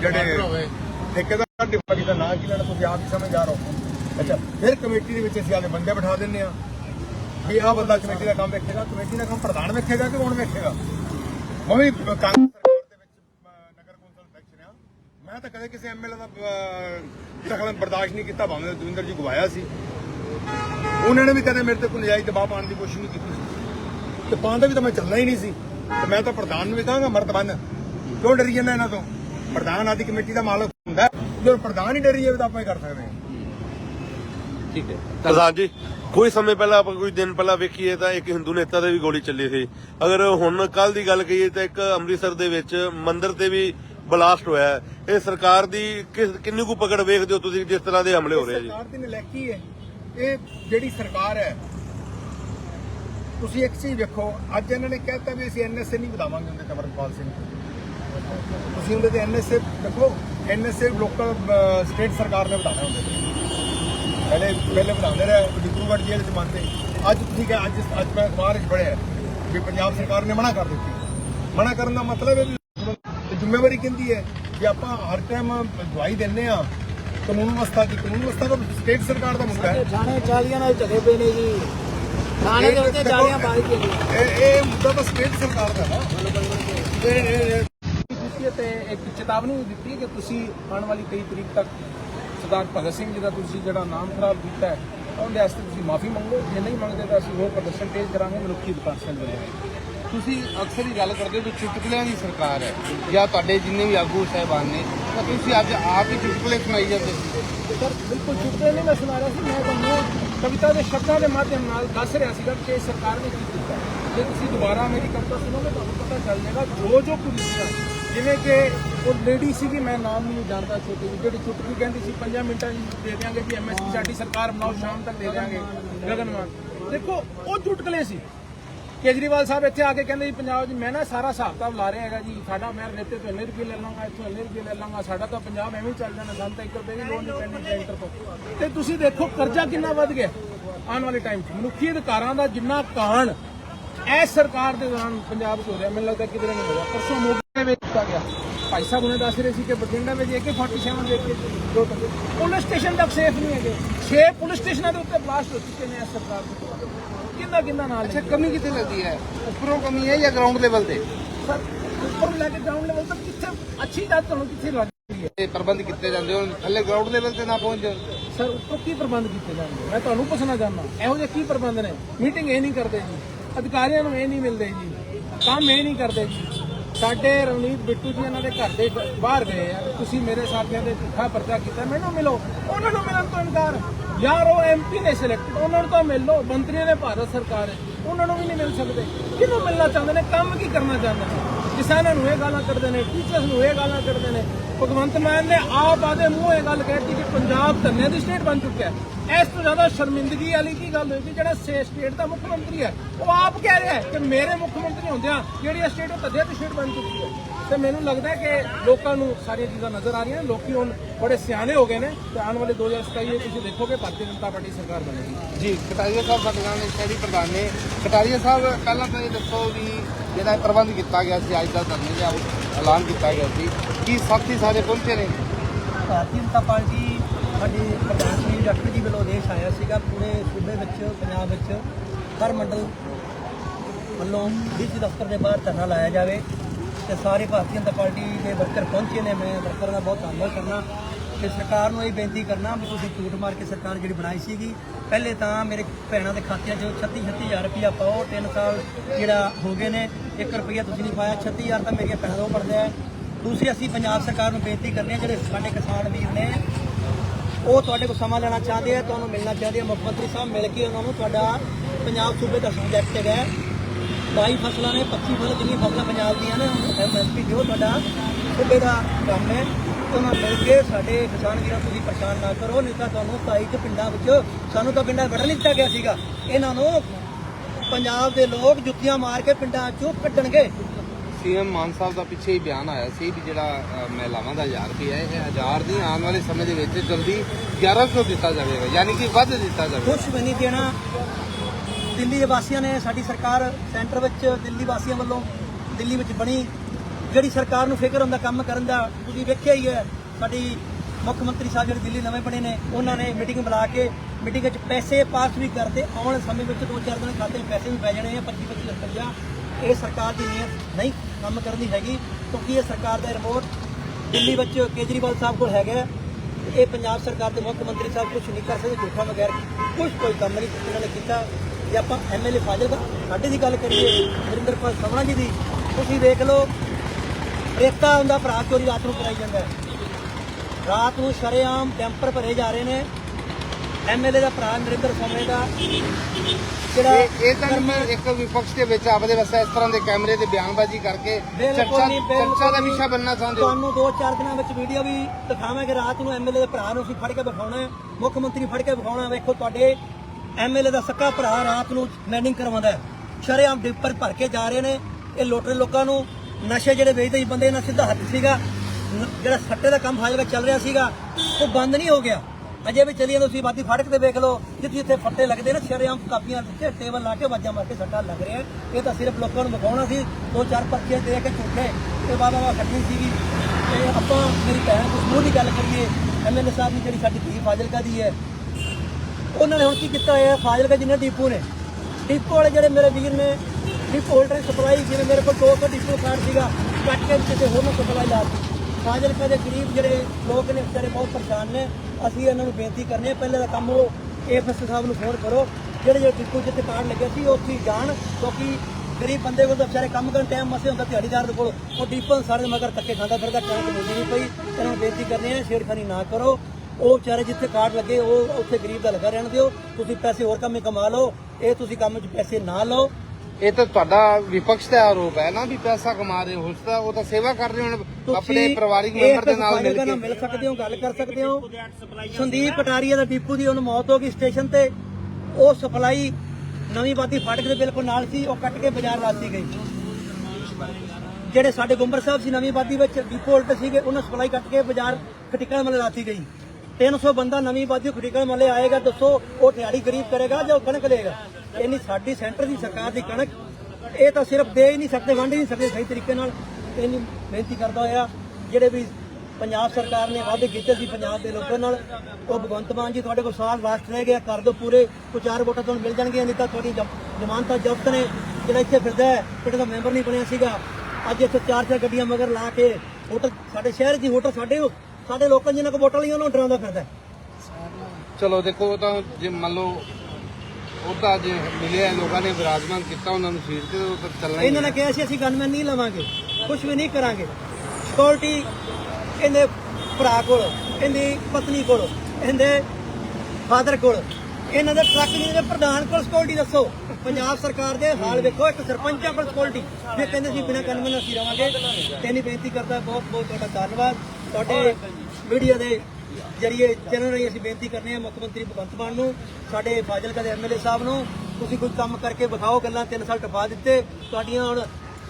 C: ਜਿਹੜੇ ਹੋਵੇ ਠੇਕੇਦਾਰ ਡਿਪਾਰਟਮੈਂਟ ਦਾ ਨਾਂ ਕੀ ਲੈਣਾ ਤੁਸੀਂ ਆਪ ਹੀ ਸਮਝ ਆ ਰਹੇ ਹੋ। ਅੱਛਾ ਫਿਰ ਕਮੇਟੀ ਦੇ ਵਿੱਚ ਅਸੀਂ ਆਲੇ ਬੰਦੇ ਬਿਠਾ ਦਿੰਨੇ ਆ ਵੀ ਆਹ ਬੰਦਾ ਕਮੇਟੀ ਦਾ ਕੰਮ ਵੇਖੇਗਾ ਕਮੇਟੀ ਦਾ ਕੰਮ ਪ੍ਰਧਾਨ ਵੇਖੇਗਾ ਕਿ ਕੌਣ ਵੇਖੇਗਾ? ਮੈਂ ਵੀ ਕਾਂਗਰਸ ਸਰਕਾਰ ਦੇ ਵਿੱਚ ਅਹ, ਨਗਰ ਕੌਂਸਲ ਅਧਿਕਸ਼ ਰਿਹਾ। ਮੈਂ ਤਾਂ ਕਦੇ ਕਿਸੇ ਐਮਐਲਏ ਦਾ ਦਖਲ ਬਰਦਾਸ਼ਤ ਨਹੀਂ ਕੀਤਾ ਭਾਵੇਂ ਦਵਿੰਦਰ ਜੀ ਗਵਾਇਆ ਸੀ। ਉਹਨਾਂ ਨੇ ਵੀ ਕਦੇ ਮੇਰੇ ਤੇ ਕੋਈ ਨਜਾਇਜ਼ ਦਬਾਅ ਪਾਉਣ ਦੀ ਕੋਸ਼ਿਸ਼ ਨਹੀਂ ਕੀਤੀ ਤੇ ਪਾਉਂਦਾ ਵੀ ਤਾਂ ਮੈਂ ਚੱਲਣਾ ਹੀ ਨਹੀਂ ਸੀ। ਤੇ ਮੈਂ ਤਾਂ ਪ੍ਰਧਾਨ ਨੂੰ ਵੀ ਕਹਾਂਗਾ ਮਰਤਬਨ ਕਿਉਂ ਡਰੀ ਜਾਂਦਾ ਇਹਨਾਂ ਤੋਂ? ਪ੍ਰਧਾਨ ਆਦੀ ਕਮੇਟੀ ਦਾ ਮਾਲਕ ਹੁੰਦਾ। ਜਦੋਂ ਪ੍ਰਧਾਨ ਹੀ ਡਰੀ ਜਾਵੇ ਤਾਂ ਆਪਾਂ ਹੀ ਕਰ ਸਕਦੇ ਹਾਂ।
D: ਠੀਕ ਹੈ।
F: ਪ੍ਰਧਾਨ ਜੀ ਕੋਈ ਸਮੇਂ ਪਹਿਲਾਂ ਆਪਾਂ ਕੋਈ ਦਿਨ ਪਹਿਲਾਂ ਵੇਖੀਏ ਤਾਂ ਇੱਕ ਹਿੰਦੂ ਨੇਤਾ ਦੇ ਵੀ ਗੋਲੀ ਚੱਲੀ ਸੀ। ਅਗਰ ਹੁਣ ਕੱਲ ਦੀ ਗੱਲ ਕਹੀਏ ਤਾਂ ਇੱਕ ਅੰਮ੍ਰਿਤਸਰ ਦੇ ਵਿੱਚ ਮੰਦਿਰ ਤੇ ਵੀ ਬਲਾਸਟ ਹੋਇਆ ਹੈ। ਇਹ ਸਰਕਾਰ ਦੀ ਕਿਸ- ਕਿੰਨੀ ਕੁ ਪਕੜ ਵੇਖਦੇ ਹੋ ਤੁਸੀਂ ਜਿਸ ਤਰ੍ਹਾਂ ਦੇ ਹਮਲੇ ਹੋ ਰਹੇ ਜੀ?
C: ਸਰਕਾਰ ਦੀ ਨਲੈਕੀ ਹੈ। ਇਹ ਜਿਹੜੀ ਸਰਕਾਰ ਹੈ, ਤੁਸੀਂ ਇੱਕ ਚੀਜ਼ ਵੇਖੋ, ਅੱਜ ਇਹਨਾਂ ਨੇ ਕਹਿਤਾ ਵੀ ਅਸੀਂ ਐਨਐਸਏ ਨਹੀਂ ਵਧਾਵਾਂਗੇ ਉਹਦੇ ਤੇ ਸਿੰਘ ਤੁਸੀਂ ਉਹਦੇ ਤੇ ਐਨਐਸਏ ਦੇਖੋ ਐਨਐਸਏ ਲੋਕਲ ਸਟੇਟ ਸਰਕਾਰ ਨੇ ਵਧਾਇਆ ਹੁੰਦੇ ਪਹਿਲੇ ਪਹਿਲੇ ਵਧਾਉਂਦੇ ਰਹੇ, ਡਿਬਰੂਗੜ੍ਹ ਜੇਲ੍ਹ ਚ ਮੰਨਦੇ ਅੱਜ ਤੁਸੀਂ ਕਹੇ ਅੱਜ ਅੱਜ ਮੈਂ ਅਖਬਾਰ 'ਚ ਪੜ੍ਹਿਆ ਵੀ ਪੰਜਾਬ ਸਰਕਾਰ ਨੇ ਮਨਾ ਕਰ ਦਿੱਤੀ। ਮਨਾ ਕਰਨ ਦਾ ਮਤਲਬ ਹੈ ਵੀ ਜ਼ਿੰਮੇਵਾਰੀ ਕਿੰਦੀ ਹੈ? ਕਿ ਆਪਾਂ ਹਰ ਟਾਈਮ ਦਵਾਈ ਦਿੰਨੇ ਆ ਕਾਨੂੰਨ ਵਿਵਸਥਾ ਦੀ ਕਾਨੂੰਨ ਵਿਵਸਥਾ ਤਾਂ ਸਟੇਟ ਸਰਕਾਰ ਦਾ ਮੁੱਦਾ ਹੈ।
B: ਥਾਣੇ ਚਾਲੀਆਂ ਨਾਲ ਝੜੇ ਪਏ ਨੇ ਜੀ। ਥਾਣੇ ਦੇ ਉੱਤੇ ਚਾਲੀਆਂ ਪਾਈ ਕੇ
C: ਇਹ ਇਹ ਮੁੱਦਾ ਤਾਂ ਸਟੇਟ ਸਰਕਾਰ ਦਾ ਨਾ ਇਹ-
A: ਹੈ ਤੇ ਇੱਕ ਚੇਤਾਵਨੀ ਵੀ ਦਿੱਤੀ ਹੈ ਕਿ ਤੁਸੀਂ ਆਉਣ ਵਾਲੀ 23 ਤਰੀਕ ਤੱਕ ਸਰਦਾਰ ਭਗਤ ਸਿੰਘ ਜੀ ਦਾ ਤੁਸੀਂ ਜਿਹੜਾ ਨਾਮ ਖਰਾਬ ਕੀਤਾ ਹੈ ਉਹਦੇ ਵਾਸਤੇ ਤੁਸੀਂ ਮਾਫੀ ਮੰਗੋ। ਜੇ ਨਹੀਂ ਮੰਗਦੇ ਤਾਂ ਅਸੀਂ ਹੋਰ ਪ੍ਰਦਰਸ਼ਨ ਤੇਜ਼ ਕਰਾਂਗੇ ਮਨੁੱਖੀ ਅਧਿਕਾਰ ਸੰਘ ਵੱਲੋਂ।
D: ਤੁਸੀਂ ਅਕਸਰ ਹੀ ਗੱਲ ਕਰਦੇ ਹੋ ਕਿ ਚੁਟਕਲਿਆਂ ਦੀ ਸਰਕਾਰ ਹੈ ਜਾਂ ਤੁਹਾਡੇ ਜਿੰਨੇ ਵੀ ਆਗੂ ਸਾਹਿਬਾਨ ਨੇ, ਤਾਂ ਤੁਸੀਂ ਅੱਜ ਆਪ ਹੀ ਚੁਟਕਲੇ ਸੁਣਾਈ ਜਾਂਦੇ
A: ਸਰ, ਬਿਲਕੁਲ ਚੁਟਕਲੇ ਨਹੀਂ, ਮੈਂ ਸੁਣਾ ਰਿਹਾ ਸੀ। ਮੈਂ ਤੁਹਾਨੂੰ ਕਵਿਤਾ ਦੇ ਸ਼ਬਦਾਂ ਦੇ ਮਾਧਿਅਮ ਨਾਲ ਦੱਸ ਰਿਹਾ ਸੀਗਾ ਕਿ ਇਹ ਸਰਕਾਰ ਨੇ ਕੀ ਕੀਤਾ। ਜੇ ਤੁਸੀਂ ਦੁਬਾਰਾ ਮੇਰੀ ਕਵਿਤਾ ਸੁਣੋਗੇ, ਤੁਹਾਨੂੰ ਪਤਾ ਚੱਲ ਜਾਏਗਾ, ਜੋ ਜੋ ਕੁਰੀਤੀਆਂ ਜਿਵੇਂ ਕਿ ਉਹ ਲੇਡੀ ਸੀਗੀ, ਮੈਂ ਨਾਮ ਨਹੀਂ ਜਾਣਦਾ, ਛੋਟੀ ਜਿਹੀ ਜਿਹੜੀ ਚੁਟਕੀ ਕਹਿੰਦੀ ਸੀ 5 ਮਿੰਟਾਂ ਦੇ ਦਿਆਂਗੇ ਜੀ ਐਮਐਸਪੀ ਸਾਡੀ ਸਰਕਾਰ ਬਣਾਓ, ਸ਼ਾਮ ਤੱਕ ਦੇ ਦਿਆਂਗੇ ਗਗਨਮਾਨ ਦੇਖੋ, ਉਹ ਚੁਟਕਲੇ ਸੀ। ਕੇਜਰੀਵਾਲ ਸਾਹਿਬ ਇੱਥੇ ਆ ਕੇ ਕਹਿੰਦੇ ਜੀ, ਪੰਜਾਬ 'ਚ ਮੈਂ ਨਾ ਸਾਰਾ ਹਿਸਾਬ ਕਿਤਾਬ ਲਾ ਰਿਹਾ ਹੈਗਾ ਜੀ। ਸਾਡਾ ਮੈਂ ਨੇਤੇ ਤੋਂ ਇੰਨੇ ਰੁਪਏ ਲੈ ਲਾਂਗਾ ਇੱਥੋਂ ਇੰਨੇ ਰੁਪਏ ਲੈ ਲਾਂਗਾ ਸਾਡਾ ਤਾਂ ਪੰਜਾਬ ਐਵੇਂ ਹੀ ਚੱਲ ਜਾਣਾ ਸਾਨੂੰ ਤਾਂ ਇੱਕ ਰੁਪਏ ਦੀ ਲੋਨ ਨਹੀਂ ਪੈਣੀ ਸੈਂਟਰ ਤੋਂ। ਤੇ ਤੁਸੀਂ ਦੇਖੋ, ਕਰਜ਼ਾ ਕਿੰਨਾ ਵੱਧ ਗਿਆ ਆਉਣ ਵਾਲੇ ਟਾਈਮ 'ਚ। ਮਨੁੱਖੀ ਅਧਿਕਾਰਾਂ ਦਾ ਜਿੰਨਾ ਕਾਣ ਇਸ ਸਰਕਾਰ ਦੇ ਦੌਰਾਨ ਪੰਜਾਬ 'ਚ ਹੋ ਰਿਹਾ, ਮੈਨੂੰ ਲੱਗਦਾ ਕਿਧਰੇ ਨਹੀਂ ਰਿਹਾ। ਪਰਸੋਂ ਮੋਗੇ ਦੇ ਵਿੱਚ ਕੀਤਾ ਗਿਆ। ਭਾਈ ਸਾਹਿਬ ਉਹਨੇ ਦੱਸ ਰਹੇ ਸੀ ਕਿ ਬਠਿੰਡਾ ਵਿੱਚ AK47 ਦੇ ਕੇ ਦੋ ਪੁਲਿਸ ਸਟੇਸ਼ਨ ਤੱਕ ਸੇਫ ਨਹੀਂ ਹੈਗੇ। 6 ਪੁਲਿਸ ਸਟੇਸ਼ਨਾਂ ਦੇ ਉੱਤੇ ਬਲਾਸਟ ਹੋ ਚੁੱਕੇ ਨੇ ਇਸ ਸਰਕਾਰ ਦੇ। ਕਿੰਨਾ ਕਿੰਨਾ ਨਾਲ
D: ਅੱਛਾ ਕਮੀ ਕਿੱਥੇ ਲੱਗਦੀ ਹੈ? ਉੱਪਰੋਂ ਕਮੀ ਹੈ ਜਾਂ ਗਰਾਊਂਡ ਲੈਵਲ ਤੇ?
A: ਸਰ ਉੱਪਰ ਲੈ ਕੇ ਗਰਾਊਂਡ ਲੈਵਲ ਤੱਕ ਕਿੱਥੇ ਅੱਛੀ ਜਾਤ ਤੁਹਾਨੂੰ ਕਿੱਥੇ ਲੱਗ ਰਹੀ ਹੈ?
D: ਇਹ ਪ੍ਰਬੰਧ ਕੀਤੇ ਜਾਂਦੇ ਹੋ ਥੱਲੇ ਗਰਾਊਂਡ ਲੈਵਲ ਤੇ ਨਾ ਪਹੁੰਚ
A: ਸਰ ਉੱਪਰ ਕੀ ਪ੍ਰਬੰਧ ਕੀਤੇ ਜਾਂਦੇ ਮੈਂ ਤੁਹਾਨੂੰ ਪੁੱਛਣਾ ਚਾਹੁੰਦਾ ਇਹੋ ਜਿਹੇ ਕੀ ਪ੍ਰਬੰਧ ਨੇ? ਮੀਟਿੰਗ ਇਹ ਨਹੀਂ ਕਰਦੇ ਜੀ। ਅਧਿਕਾਰੀਆਂ ਨੂੰ ਇਹ ਨਹੀਂ ਮਿਲਦੇ ਜੀ। ਕੰਮ ਇਹ ਨਹੀਂ ਕਰਦੇ ਜੀ। ਸਾਡੇ ਰਵਨੀਤ ਬਿੱਟੂ ਜੀ ਇਹਨਾਂ ਦੇ ਘਰ ਦੇ ਬਾਹਰ ਗਏ ਆ। ਤੁਸੀਂ ਮੇਰੇ ਸਾਥੀਆਂ ਦੇ ਪੁੱਠਾ ਪਰਚਾ ਕੀਤਾ ਮੈਨੂੰ ਮਿਲੋ। ਉਹਨਾਂ ਨੂੰ ਮਿਲਣ ਤੋਂ ਇਨਕਾਰ। ਯਾਰ ਉਹ ਐਮਪੀ ਨੇ ਸਿਲੈਕਟ ਉਹਨਾਂ ਨੂੰ ਤਾਂ ਮਿਲ ਲੋ ਮੰਤਰੀਆਂ ਨੇ ਭਾਰਤ ਸਰਕਾਰ ਹੈ, ਉਹਨਾਂ ਨੂੰ ਵੀ ਨਹੀਂ ਮਿਲ ਸਕਦੇ। ਕਿਹਨੂੰ ਮਿਲਣਾ ਚਾਹੁੰਦੇ ਨੇ, ਕੰਮ ਕੀ ਕਰਨਾ ਚਾਹੁੰਦੇ ਨੇ? ਕਿਸਾਨਾਂ ਨੂੰ ਇਹ ਗੱਲਾਂ ਕਰਦੇ ਨੇ ਟੀਚਰਸ ਨੂੰ ਇਹ ਗੱਲਾਂ ਕਰਦੇ ਨੇ, ਭਗਵੰਤ ਮਾਨ ਨੇ ਆਪ ਆਦੇ ਮੂੰਹ ਇਹ ਗੱਲ ਕਹਿਤੀ ਕਿ ਪੰਜਾਬ ਧੰਨੇ ਦੀ ਸਟੇਟ ਬਣ ਚੁੱਕਿਆ ਹੈ। ਇਸ ਤੋਂ ਜ਼ਿਆਦਾ ਸ਼ਰਮਿੰਦਗੀ ਵਾਲੀ ਕੀ ਗੱਲ ਹੋਈ ਕਿ ਜਿਹੜਾ ਸੇ ਸਟੇਟ ਦਾ ਮੁੱਖ ਮੰਤਰੀ ਹੈ ਉਹ ਆਪ ਕਹਿ ਰਿਹਾ ਕਿ ਮੇਰੇ ਮੁੱਖ ਮੰਤਰੀ ਹੁੰਦਿਆਂ ਜਿਹੜੀ ਇਹ ਸਟੇਟ ਉਹ ਧੰਨੇ ਦੀ ਸਟੇਟ ਬਣ ਚੁੱਕੀ ਹੈ। ਤੇ ਮੈਨੂੰ ਲੱਗਦਾ ਕਿ ਲੋਕਾਂ ਨੂੰ ਸਾਰੀਆਂ ਚੀਜ਼ਾਂ ਨਜ਼ਰ ਆ ਰਹੀਆਂ ਨੇ ਲੋਕੀ ਹੁਣ ਬੜੇ ਸਿਆਣੇ ਹੋ ਗਏ ਨੇ ਤੇ ਆਉਣ ਵਾਲੇ 2027 ਵਿੱਚ ਤੁਸੀਂ ਦੇਖੋਗੇ ਭਾਰਤੀ ਜਨਤਾ ਪਾਰਟੀ ਸਰਕਾਰ ਬਣੇਗੀ।
D: ਜੀ ਕਟਾਰੀਆ ਸਾਹਿਬ ਸਾਡੇ ਨਾਲ ਸ਼ਹਿਰੀ ਪ੍ਰਧਾਨ ਨੇ। ਕਟਾਰੀਆ ਸਾਹਿਬ ਪਹਿਲਾਂ ਤਾਂ ਇਹ ਦੱਸੋ ਵੀ ਜਿਹੜਾ ਇਹ ਪ੍ਰਬੰਧ ਕੀਤਾ ਗਿਆ ਸੀ ਅੱਜ ਦਾ ਧਰਨੇ ਦਾ ਐਲਾਨ ਕੀਤਾ ਗਿਆ ਸੀ। ਕੀ ਸਾਥੀ ਸਾਰੇ ਪਹੁੰਚੇ ਨੇ?
B: ਭਾਰਤੀ ਜਨਤਾ ਪਾਰਟੀ ਸਾਡੀ ਪ੍ਰਧਾਨ ਸ਼੍ਰੀ ਡਾਕਟਰ ਜੀ ਵੱਲੋਂ ਦੇਸ਼ ਆਇਆ ਸੀਗਾ, ਪੂਰੇ ਸੂਬੇ ਵਿੱਚ, ਪੰਜਾਬ ਵਿੱਚ, ਹਰ ਮੰਡਲ ਵੱਲੋਂ ਡੀਸੀ ਦਫ਼ਤਰ ਦੇ ਬਾਹਰ ਧਰਨਾ ਲਾਇਆ ਜਾਵੇ ਤੇ ਸਾਰੇ ਭਾਰਤੀ ਜਨਤਾ ਪਾਰਟੀ ਦੇ ਵਰਕਰ ਪਹੁੰਚੇ ਨੇ। ਮੈਂ ਵਰਕਰ ਦਾ ਬਹੁਤ ਧੰਨਵਾਦ ਕਰਨਾ ਤੇ ਸਰਕਾਰ ਨੂੰ ਇਹ ਬੇਨਤੀ ਕਰਨਾ ਵੀ ਤੁਸੀਂ ਝੂਠ ਮਾਰ ਕੇ ਸਰਕਾਰ ਜਿਹੜੀ ਬਣਾਈ ਸੀਗੀ, ਪਹਿਲੇ ਤਾਂ ਮੇਰੇ ਭੈਣਾਂ ਦੇ ਖਾਤਿਆਂ 'ਚ 36 36000 ਰੁਪਇਆ ਪਾਓ 3 ਸਾਲ ਜਿਹੜਾ ਹੋ ਗਏ ਨੇ 1 ਰੁਪਇਆ ਤੁਸੀਂ ਨਹੀਂ ਪਾਇਆ 36000 ਤਾਂ ਮੇਰੀਆਂ ਭੈਣਾਂ ਤੋਂ ਉਹ ਪੜਦਾ ਹੈ। ਦੂਸਰੀ, ਅਸੀਂ ਪੰਜਾਬ ਸਰਕਾਰ ਨੂੰ ਬੇਨਤੀ ਕਰਦੇ ਆ ਜਿਹੜੇ ਸਾਡੇ ਕਿਸਾਨ ਵੀਰ ਨੇ ਉਹ ਤੁਹਾਡੇ ਕੋਲ ਸਮਾਂ ਲੈਣਾ ਚਾਹੁੰਦੇ ਆ, ਤੁਹਾਨੂੰ ਮਿਲਣਾ ਚਾਹੁੰਦੇ ਆ। ਮੁੱਖ ਮੰਤਰੀ ਸਾਹਿਬ ਮਿਲ ਕੇ ਉਹਨਾਂ ਨੂੰ ਤੁਹਾਡਾ ਪੰਜਾਬ ਸੂਬੇ ਦਾ ਸਬਜੈਕਟ ਹੈਗਾ ਹੈ। 22 ਫਸਲਾਂ ਨੇ 25 ਫਸਲਾਂ ਜਿੰਨੀ ਫਸਲਾਂ ਪੰਜਾਬ ਦੀਆਂ ਨੇ ਐਮਐਸਪੀ ਜੋ ਤੁਹਾਡਾ ਸੂਬੇ ਦਾ ਕੰਮ ਹੈ। ਤੇ ਉਹਨਾਂ ਮਿਲ ਕੇ ਸਾਡੇ ਕਿਸਾਨ ਵੀਰਾਂ ਤੁਸੀਂ ਪਰੇਸ਼ਾਨ ਨਾ ਕਰੋ, ਨਹੀਂ ਤਾਂ ਤੁਹਾਨੂੰ 27 ਕੁ ਪਿੰਡਾਂ ਵਿੱਚ, ਸਾਨੂੰ ਤਾਂ ਪਿੰਡਾਂ ਵੜਨ ਨਹੀਂ ਦਿੱਤਾ ਗਿਆ ਸੀਗਾ। ਇਹਨਾਂ ਨੂੰ ਪੰਜਾਬ ਦੇ ਲੋਕ ਜੁੱਤੀਆਂ ਮਾਰ ਕੇ ਪਿੰਡਾਂ ਚੋਂ ਕੱਢਣਗੇ।
D: ਸੀਐਮ ਮਾਨ ਸਾਹਿਬ ਦਾ ਪਿੱਛੇ ਹੀ ਬਿਆਨ ਆਇਆ ਸੀ ਵੀ ਜਿਹੜਾ ਮਹਿਲਾਵਾਂ ਦਾ 1000 ਰੁਪਏ ਹੈ, ਇਹ 1000 ਦੀ ਆਉਣ ਵਾਲੇ ਸਮੇਂ ਦੇ ਵਿੱਚ ਜਲਦੀ 1100 ਦਿੱਤਾ ਜਾਵੇਗਾ, ਯਾਨੀ ਕਿ ਵੱਧ ਦਿੱਤਾ ਜਾਵੇਗਾ।
B: ਕੁਛ ਵੀ ਨਹੀਂ ਦੇਣਾ। ਦਿੱਲੀ ਦੇ ਵਾਸੀਆਂ ਨੇ ਸਾਡੀ ਸਰਕਾਰ ਸੈਂਟਰ ਵਿੱਚ ਦਿੱਲੀ ਵਾਸੀਆਂ ਵੱਲੋਂ ਦਿੱਲੀ ਵਿੱਚ ਬਣੀ। ਜਿਹੜੀ ਸਰਕਾਰ ਨੂੰ ਫਿਕਰ ਹੁੰਦਾ ਕੰਮ ਕਰਨ ਦਾ, ਤੁਸੀਂ ਵੇਖਿਆ ਹੀ ਹੈ, ਸਾਡੀ ਮੁੱਖ ਮੰਤਰੀ ਸਾਹਿਬ ਜਿਹੜੇ ਦਿੱਲੀ ਨਵੇਂ ਬਣੇ ਨੇ, ਉਹਨਾਂ ਨੇ ਮੀਟਿੰਗ ਬੁਲਾ ਕੇ, ਮੀਟਿੰਗ ਵਿੱਚ ਪੈਸੇ ਪਾਸ ਵੀ ਕਰਦੇ, ਆਉਣ ਵਾਲੇ ਸਮੇਂ ਵਿੱਚ ਦੋ ਚਾਰ ਦਿਨ ਖਾਤੇ 'ਚ ਪੈਸੇ ਵੀ ਪੈ ਜਾਣੇ ਆ 25 25 ਲੱਖ ਰੁਪਇਆ ਇਹ ਸਰਕਾਰ ਦੀ ਨੀਅਤ ਨਹੀਂ ਕੰਮ ਕਰਨ ਦੀ ਹੈਗੀ, ਕਿਉਂਕਿ ਇਹ ਸਰਕਾਰ ਦਾ ਰਿਮੋਟ ਦਿੱਲੀ ਵਿੱਚ ਕੇਜਰੀਵਾਲ ਸਾਹਿਬ ਕੋਲ ਹੈਗਾ ਇਹ ਪੰਜਾਬ ਸਰਕਾਰ ਦੇ ਮੁੱਖ ਮੰਤਰੀ ਸਾਹਿਬ ਕੁਝ ਨਹੀਂ ਕਰ ਸਕਦੇ, ਝੂਠਾ ਬਗੈਰ ਕੁਝ ਕੋਈ ਕੰਮ ਨਹੀਂ ਇਹਨਾਂ ਨੇ ਕੀਤਾ। ਜੇ ਆਪਾਂ ਐਮਐਲਏ ਫਾਜ਼ਿਲ ਦਾ ਸਾਡੇ ਦੀ ਗੱਲ ਕਰੀਏ ਨਰਿੰਦਰਪਾਲ ਸਮਣਾ ਜੀ ਦੀ, ਤੁਸੀਂ ਦੇਖ ਲਓ, ਰੇਤਾ ਹੁੰਦਾ ਭਰਾ ਚੋਰੀ ਰਾਤ ਨੂੰ ਕਰਾਈ ਜਾਂਦਾ ਰਾਤ ਨੂੰ ਸ਼ਰੇਆਮ ਡੈਂਪਰ ਭਰੇ ਜਾ ਰਹੇ ਨੇ। ਐਮਐਲਏ ਦਾ ਭਰਾ ਨਰਿੰਦਰ ਸਮਣੇ ਦਾ ਜਿਹੜਾ
D: ਇਹ ਤਾਂ ਮੈਂ ਇੱਕ ਵਿਪਕਸ਼ ਦੇ ਵਿੱਚ ਆਪਦੇ ਵਾਸਤੇ ਇਸ ਤਰ੍ਹਾਂ ਦੇ ਕੈਮਰੇ ਤੇ ਬਿਆਨਬਾਜ਼ੀ ਕਰਕੇ ਚਰਚਾ ਦਾ। ਵਿਸ਼ਾ ਬਣਨਾ ਚਾਹੁੰਦੇ ਹੋ?
B: ਤੁਹਾਨੂੰ ਦੋ ਚਾਰ ਦਿਨਾਂ ਵਿੱਚ ਵੀਡੀਓ ਵੀ ਦਿਖਾਵਾਂਗੇ ਰਾਤ ਨੂੰ ਐਮਐਲਏ ਦੇ ਭਰਾ ਨੂੰ ਅਸੀਂ ਫੜ ਕੇ ਵਿਖਾਉਣਾ ਮੁੱਖ ਮੰਤਰੀ ਫੜ ਕੇ ਵਿਖਾਉਣਾ ਵੇਖੋ ਤੁਹਾਡੇ ਐਮਐਲਏ ਦਾ ਸੱਕਾ ਭਰਾ ਰਾਤ ਨੂੰ ਮੈਨਿੰਗ ਕਰਵਾਉਂਦਾ ਹੈ। ਸ਼ਰੇਆਮ ਡਿੱਪਰ ਭਰ ਕੇ ਜਾ ਰਹੇ ਨੇ। ਇਹ ਲੁੱਟ ਰਹੇ ਲੋਕਾਂ ਨੂੰ ਨਸ਼ੇ ਜਿਹੜੇ ਵੇਚਦੇ ਸੀ ਬੰਦੇ ਨਾਲ ਸਿੱਧਾ ਹੱਥ ਸੀਗਾ। ਜਿਹੜਾ ਸੱਟੇ ਦਾ ਕੰਮ ਫਾਜ਼ਿਲਕਾ ਚੱਲ ਰਿਹਾ ਸੀਗਾ ਉਹ ਬੰਦ ਨਹੀਂ ਹੋ ਗਿਆ। ਅਜੇ ਵੀ ਚੱਲੀ ਤੁਸੀਂ ਬਾਦੀ ਫਾਟਕ ਤੇ ਵੇਖ ਲਓ, ਜਿੱਥੇ ਜਿੱਥੇ ਫੱਟੇ ਲੱਗਦੇ ਨੇ ਸ਼ਰੇਆਮ ਕਾਪੀਆਂ ਤੇ ਟੇਬਲ ਲਾ ਕੇ ਵਾਜਾਂ ਮਾਰ ਕੇ ਸੱਟਾ ਲੱਗ ਰਿਹਾ ਇਹ ਤਾਂ ਸਿਰਫ ਲੋਕਾਂ ਨੂੰ ਵਿਖਾਉਣਾ ਸੀ, ਦੋ ਚਾਰ ਪਰਚੇ ਦੇ ਕੇ ਝੂਠੇ। ਤੇ ਬਾਬਾ ਵਾ ਕੱਢਣੀ ਸੀਗੀ ਤੇ ਆਪਾਂ ਮੇਰੀ ਭੈਣ ਕੁਸ਼ਮੂ ਦੀ ਗੱਲ ਕਰੀਏ ਐਮਐਲਏ ਸਾਹਿਬ ਦੀ ਜਿਹੜੀ ਸਾਡੀ ਧੀ ਫਾਜ਼ਿਲਕਾ ਦੀ ਹੈ, ਉਹਨਾਂ ਨੇ ਹੁਣ ਕੀ ਕੀਤਾ ਹੋਇਆ, ਫਾਜ਼ਿਲਕਾ ਜਿੰਨੇ ਡੀਪੂ ਨੇ, ਡੀਪੂ ਵਾਲੇ ਜਿਹੜੇ ਮੇਰੇ ਵੀਰ ਨੇ, ਡੀਪੂ ਹੋਲਡਰ ਸਪਲਾਈ ਜਿਵੇਂ ਮੇਰੇ ਕੋਲ 200 ਡੀਪੂ ਕਾਰਡ ਸੀਗਾ, ਕੱਟ ਕੇ ਕਿਸੇ ਹੋਰ ਨੂੰ ਸਪਲਾਈ ਲਾਤੀ ਫਾਜ਼ਿਲਕਾ ਦੇ ਗਰੀਬ ਜਿਹੜੇ ਲੋਕ ਨੇ, ਵਿਚਾਰੇ ਬਹੁਤ ਪਰੇਸ਼ਾਨ ਨੇ। ਅਸੀਂ ਇਹਨਾਂ ਨੂੰ ਬੇਨਤੀ ਕਰਨੇ ਆ ਪਹਿਲੇ ਦਾ ਕੰਮ ਉਹ ਏਐਫਐਸ ਸਾਹਿਬ ਨੂੰ ਫੋਨ ਕਰੋ। ਜਿਹੜੇ ਜਿਹੜੇ ਡੀਪੂ ਜਿੱਥੇ ਕਾਰਡ ਲੱਗੇ ਸੀ, ਉਹ ਉੱਥੇ ਹੀ ਜਾਣ, ਕਿਉਂਕਿ ਗਰੀਬ ਬੰਦੇ ਕੋਲ ਤਾਂ ਵਿਚਾਰੇ ਕੰਮ ਕਰਨ ਟਾਈਮ ਮਸੇ ਹੁੰਦਾ ਦਿਹਾੜੀਦਾਰ ਦੇ ਕੋਲ। ਉਹ ਡੀਪਨ ਸਾਰੇ ਮਗਰ ਧੱਕੇ ਖਾਂਦਾ ਫਿਰਦਾ ਟਾਈਮ ਮਿਲਦੀ ਨਹੀਂ ਪਈ। ਇਹਨਾਂ ਨੂੰ ਬੇਨਤੀ ਕਰਨੇ ਆ ਛੇੜਖਾਨੀ ਨਾ ਕਰੋ। ਉਹ ਵਿਚਾਰੇ ਜਿੱਥੇ ਕਾਰਡ ਲੱਗੇ, ਉਹ ਉੱਥੇ ਗਰੀਬ ਦਾ ਲੱਗਾ ਰਹਿਣ ਦਿਓ। ਤੁਸੀਂ ਪੈਸੇ ਹੋਰ ਕੰਮ ਹੀ ਕਮਾ ਲਓ। ਇਹ ਤੁਸੀਂ ਕੰਮ 'ਚ ਪੈਸੇ ਨਾ ਲਓ।
D: ਇਹ ਤਾਂ ਤੁਹਾਡਾ ਵਿਪਕਸ਼ ਦਾ ਆਰੋਪ ਹੈ ਨਾ ਵੀ ਪੈਸਾ ਕਮਾ ਰਹੇ ਹੋ ਉਸ ਦਾ ਉਹ ਤਾਂ ਸੇਵਾ ਕਰ ਰਹੇ ਹੋ ਆਪਣੇ ਪਰਿਵਾਰਿਕ ਮੈਂਬਰ ਦੇ ਨਾਲ ਮਿਲ ਕੇ।
B: ਮਿਲ ਸਕਦੇ ਹੋ ਗੱਲ ਕਰ ਸਕਦੇ ਹੋ। ਸੰਦੀਪ ਪਟਾਰੀਆ ਦਾ ਡੀਪੂ ਦੀ ਉਹਨੂੰ ਮੌਤ ਹੋ ਗਈ ਸਟੇਸ਼ਨ ਤੇ ਉਹ ਸਪਲਾਈ ਨਵੀਂ ਬਾਦੀ ਫਾਟਕ ਦੇ ਬਿਲਕੁਲ ਨਾਲ ਸੀ ਉਹ ਕੱਟ ਕੇ ਬਾਜ਼ਾਰ ਰਾਤੀ ਗਈ। ਜਿਹੜੇ ਸਾਡੇ ਗੁੰਬਰ ਸਾਹਿਬ ਸੀ ਨਵੀਂ ਬਾਦੀ ਵਿੱਚ ਡੀਪੂ ਹੋਲਡਰ ਸੀਗੇ ਉਹਨਾਂ ਸਪਲਾਈ ਕੱਟ ਕੇ ਬਾਜ਼ਾਰ ਖਟਿਕਾ ਮਲੇ ਰਾਤੀ ਗਈ। 300 ਬੰਦਾ ਨਵੀਂ ਬਾਦੀ ਖਟਿਕਾ ਮਲੇ ਆਏਗਾ ਦੱਸੋ ਉਹ ਦਿਹਾੜੀ ਗਰੀਬ ਕਰੇਗਾ ਜਾਂ ਉਹ ਕਣਕ ਲਏਗਾ? ਇਹ ਨਹੀਂ ਸਾਡੀ ਸੈਂਟਰ ਦੀ ਸਰਕਾਰ ਦੀ ਕਣਕ, ਇਹ ਤਾਂ ਸਿਰਫ ਦੇ ਹੀ ਨਹੀਂ ਸਕਦੇ, ਵੰਡ ਹੀ ਨਹੀਂ ਸਕਦੇ ਸਹੀ ਤਰੀਕੇ ਨਾਲ। ਇੰਨੀ ਬੇਨਤੀ ਕਰਦਾ ਹੋਇਆ ਜਿਹੜੇ ਵੀ ਪੰਜਾਬ ਸਰਕਾਰ ਨੇ ਵਾਅਦੇ ਕੀਤੇ ਸੀ ਪੰਜਾਬ ਦੇ ਲੋਕਾਂ ਨਾਲ, ਉਹ ਭਗਵੰਤ ਮਾਨ ਜੀ ਤੁਹਾਡੇ ਕੋਲ ਸਾਲ ਲਾਸਟ ਰਹਿ ਗਿਆ ਕਰ ਦੋ ਪੂਰੇ ਕੋ ਚਾਰ ਵੋਟਾਂ ਤੁਹਾਨੂੰ ਮਿਲ ਜਾਣਗੀਆਂ, ਨਹੀਂ ਤਾਂ ਤੁਹਾਡੀ ਜ਼ਮਾਨਤਾਂ ਜ਼ਬਤ ਨੇ। ਜਿਹੜਾ ਇੱਥੇ ਫਿਰਦਾ ਹੈ, ਪਿੰਡ ਦਾ ਮੈਂਬਰ ਨਹੀਂ ਬਣਿਆ ਸੀਗਾ। ਅੱਜ ਇੱਥੇ ਚਾਰ ਚਾਰ ਗੱਡੀਆਂ ਮਗਰ ਲਾ ਕੇ ਹੋਟਲ ਸਾਡੇ ਸ਼ਹਿਰ ਦੀ ਹੋਟਲ ਸਾਡੇ ਸਾਡੇ ਲੋਕਾਂ ਜਿਹਨਾਂ ਕੋਲ ਵੋਟਾਂ ਲਈਆਂ ਉਹਨਾਂ ਨੂੰ ਡਰਾਉਂਦਾ ਫਿਰਦਾ
D: ਚਲੋ ਦੇਖੋ ਤਾਂ ਜੇ ਮੰਨ ਲਓ ਉਹ ਤਾਂ ਜੇ ਮਿਲਿਆ ਲੋਕਾਂ ਨੇ ਵਿਰਾਜਮਾਨ ਕੀਤਾ ਉਹਨਾਂ ਨੂੰ ਸੀਟ ਤੇ ਉਹ ਤਾਂ ਚੱਲਣਾ ਹੀ
B: ਇਹਨਾਂ ਨੇ ਕਿਹਾ ਸੀ ਅਸੀਂ ਗਨਮੈਨ ਨਹੀਂ ਲਵਾਂਗੇ ਕੁਝ ਵੀ ਨਹੀਂ ਕਰਾਂਗੇ। ਸਿਕਿਉਰਿਟੀ ਇਹਦੇ ਭਰਾ ਕੋਲ ਇਹਦੀ ਪਤਨੀ ਕੋਲ ਇਹਦੇ ਫਾਦਰ ਕੋਲ ਇਹਨਾਂ ਦੇ ਟਰੱਕ ਜਿਹਦੇ ਪ੍ਰਧਾਨ ਕੋਲ ਸਿਕਿਉਰਿਟੀ ਦੱਸੋ। ਪੰਜਾਬ ਸਰਕਾਰ ਦੇ ਹਾਲ ਵੇਖੋ ਇੱਕ ਸਰਪੰਚਾਂ ਕੋਲ ਸਿਕਿਉਰਿਟੀ ਜੇ ਕਹਿੰਦੇ ਸੀ ਬਿਨਾਂ ਗਨਮੈਨ ਅਸੀਂ ਰਵਾਂਗੇ ਤੈਨੂੰ ਬੇਨਤੀ ਕਰਦਾ ਬਹੁਤ ਬਹੁਤ ਤੁਹਾਡਾ ਧੰਨਵਾਦ। ਤੁਹਾਡੇ ਮੀਡੀਆ ਦੇ ਜਰੀਏ ਜਿਹਨਾਂ ਰਾਹੀਂ ਅਸੀਂ ਬੇਨਤੀ ਕਰਨੇ ਆ ਮੁੱਖ ਮੰਤਰੀ ਭਗਵੰਤ ਮਾਨ ਨੂੰ, ਸਾਡੇ ਫਾਜ਼ਿਲਕਾ ਦੇ ਐਮਐਲਏ ਸਾਹਿਬ ਨੂੰ, ਤੁਸੀਂ ਕੋਈ ਕੰਮ ਕਰਕੇ ਵਿਖਾਓ ਗੱਲਾਂ 3 ਸਾਲ ਟਪਾ ਦਿੱਤੇ। ਤੁਹਾਡੀਆਂ ਹੁਣ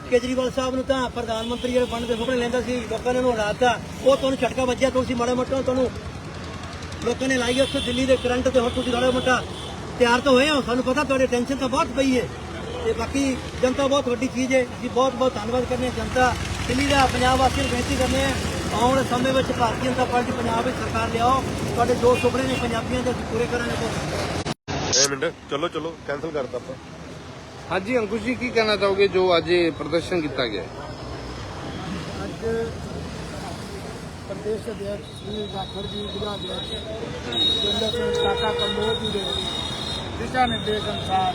B: ਕੇਜਰੀਵਾਲ ਸਾਹਿਬ ਨੂੰ ਤਾਂ ਪ੍ਰਧਾਨ ਮੰਤਰੀ ਜਿਹੜੇ ਬਣਦੇ ਸੁਪਨੇ ਲੈਂਦਾ ਸੀ, ਲੋਕਾਂ ਨੇ ਉਹਨੂੰ ਹਰਾਤਾ ਉਹ ਤੁਹਾਨੂੰ ਛਟਕਾ ਵੱਜਿਆ, ਤੁਸੀਂ ਮਾੜਾ ਮੋਟਾ ਤੁਹਾਨੂੰ ਲੋਕਾਂ ਨੇ ਲਾਈ ਉੱਥੇ ਦਿੱਲੀ ਦੇ ਕਰੰਟ ਤੇ, ਹੁਣ ਤੁਸੀਂ ਮਾੜਾ ਮੋਟਾ ਤਿਆਰ ਤਾਂ ਹੋਏ ਹੋ, ਸਾਨੂੰ ਪਤਾ ਤੁਹਾਡੀ ਟੈਨਸ਼ਨ ਤਾਂ ਬਹੁਤ ਪਈ ਹੈ ਤੇ ਬਾਕੀ ਜਨਤਾ ਬਹੁਤ ਵੱਡੀ ਚੀਜ਼ ਹੈ ਅਸੀਂ ਬਹੁਤ ਬਹੁਤ ਧੰਨਵਾਦ ਕਰਨੇ ਹਾਂ ਜਨਤਾ। ਦਿੱਲੀ ਦਾ ਪੰਜਾਬ ਵਾਸੀਆਂ ਨੂੰ ਬੇਨਤੀ ਕਰਨੇ ਆ ਆਉਣ ਸਮੇਂ ਵਿੱਚ ਭਾਰਤੀ ਜਨਤਾ ਪਾਰਟੀ ਪੰਜਾਬ ਵਿੱਚ ਸਰਕਾਰ ਲਿਆਓ। ਤੁਹਾਡੇ ਜੋ ਸੁਪਨੇ ਨੇ ਪੰਜਾਬੀਆਂ ਦੇ ਅਸੀਂ ਪੂਰੇ ਕਰਾਂਗੇ
F: ਇਹ ਮਿੰਟ ਚਲੋ ਚਲੋ ਕੈਨਸਲ ਕਰਤਾ ਆਪਾਂ।
D: ਹਾਂਜੀ ਅੰਕੁਸ਼ ਜੀ ਕੀ ਕਹਿਣਾ ਚਾਹੋਗੇ ਜੋ ਅੱਜ ਇਹ ਪ੍ਰਦਰਸ਼ਨ ਕੀਤਾ ਗਿਆ? ਹੈ?
G: ਅੱਜ ਪ੍ਰਦੇਸ਼ ਅਧਿਆਕਸ਼ ਸੁਨੀਲ ਜਾਖੜ ਜੀ ਜ਼ਿਲ੍ਹਾ ਅਧਿਆਕਸ਼ ਕੇਂਦਰ ਸਿੰਘ ਕਾਕਾ ਕੰਬੋਜ ਜੀ ਦੇ ਦਿਸ਼ਾ ਨਿਰਦੇਸ਼ ਅਨੁਸਾਰ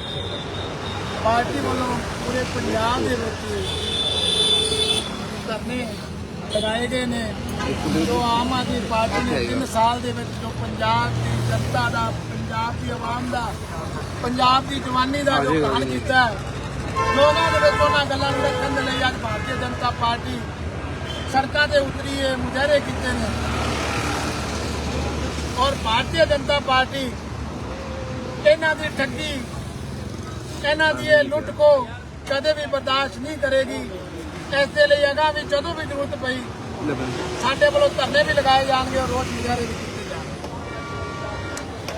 G: ਪਾਰਟੀ ਵੱਲੋਂ ਪੂਰੇ ਪੰਜਾਬ ਦੇ ਵਿੱਚ ਧਰਨੇ ਲਗਾਏ ਗਏ ਨੇ, ਜੋ ਆਮ ਆਦਮੀ ਪਾਰਟੀ ਨੇ 3 ਸਾਲ ਦੇ ਵਿੱਚ ਜੋ ਪੰਜਾਬ ਦੀ ਜਨਤਾ ਦਾ, ਪੰਜਾਬ ਦੀ ਆਵਾਮ ਦਾ, ਪੰਜਾਬ ਦੀ ਜਵਾਨੀ ਦਾ ਜੋ ਕਾਲ ਕੀਤਾ ਹੈ ਲੋਕਾਂ ਦੇ ਵਿੱਚ ਉਹਨਾਂ ਗੱਲਾਂ ਨੂੰ ਰੱਖਣ ਦੇ ਲਈ ਅੱਜ ਭਾਰਤੀ ਜਨਤਾ ਪਾਰਟੀ ਸੜਕਾਂ ਤੇ ਉਤਰੀ ਹੈ ਮੁਜ਼ਾਹਰੇ ਕੀਤੇ ਨੇ। ਔਰ ਭਾਰਤੀ ਜਨਤਾ ਪਾਰਟੀ ਇਹਨਾਂ ਦੀ ਠੱਗੀ, ਇਹਨਾਂ ਦੀ ਇਹ ਲੁੱਟ ਕੋ ਕਦੇ ਵੀ ਬਰਦਾਸ਼ਤ ਨਹੀਂ ਕਰੇਗੀ। ਇਸ ਦੇ ਲਈ ਅਗਾਂਹ ਵੀ ਜਦੋਂ ਵੀ ਜ਼ਰੂਰਤ ਪਈ ਸਾਡੇ ਵੱਲੋਂ ਧਰਨੇ ਵੀ ਲਗਾਏ ਜਾਣਗੇ ਔਰ ਰੋਜ਼ ਮੁਜ਼ਾਹਰੇ ਵੀ ਕੀਤੇ ਜਾਣਗੇ।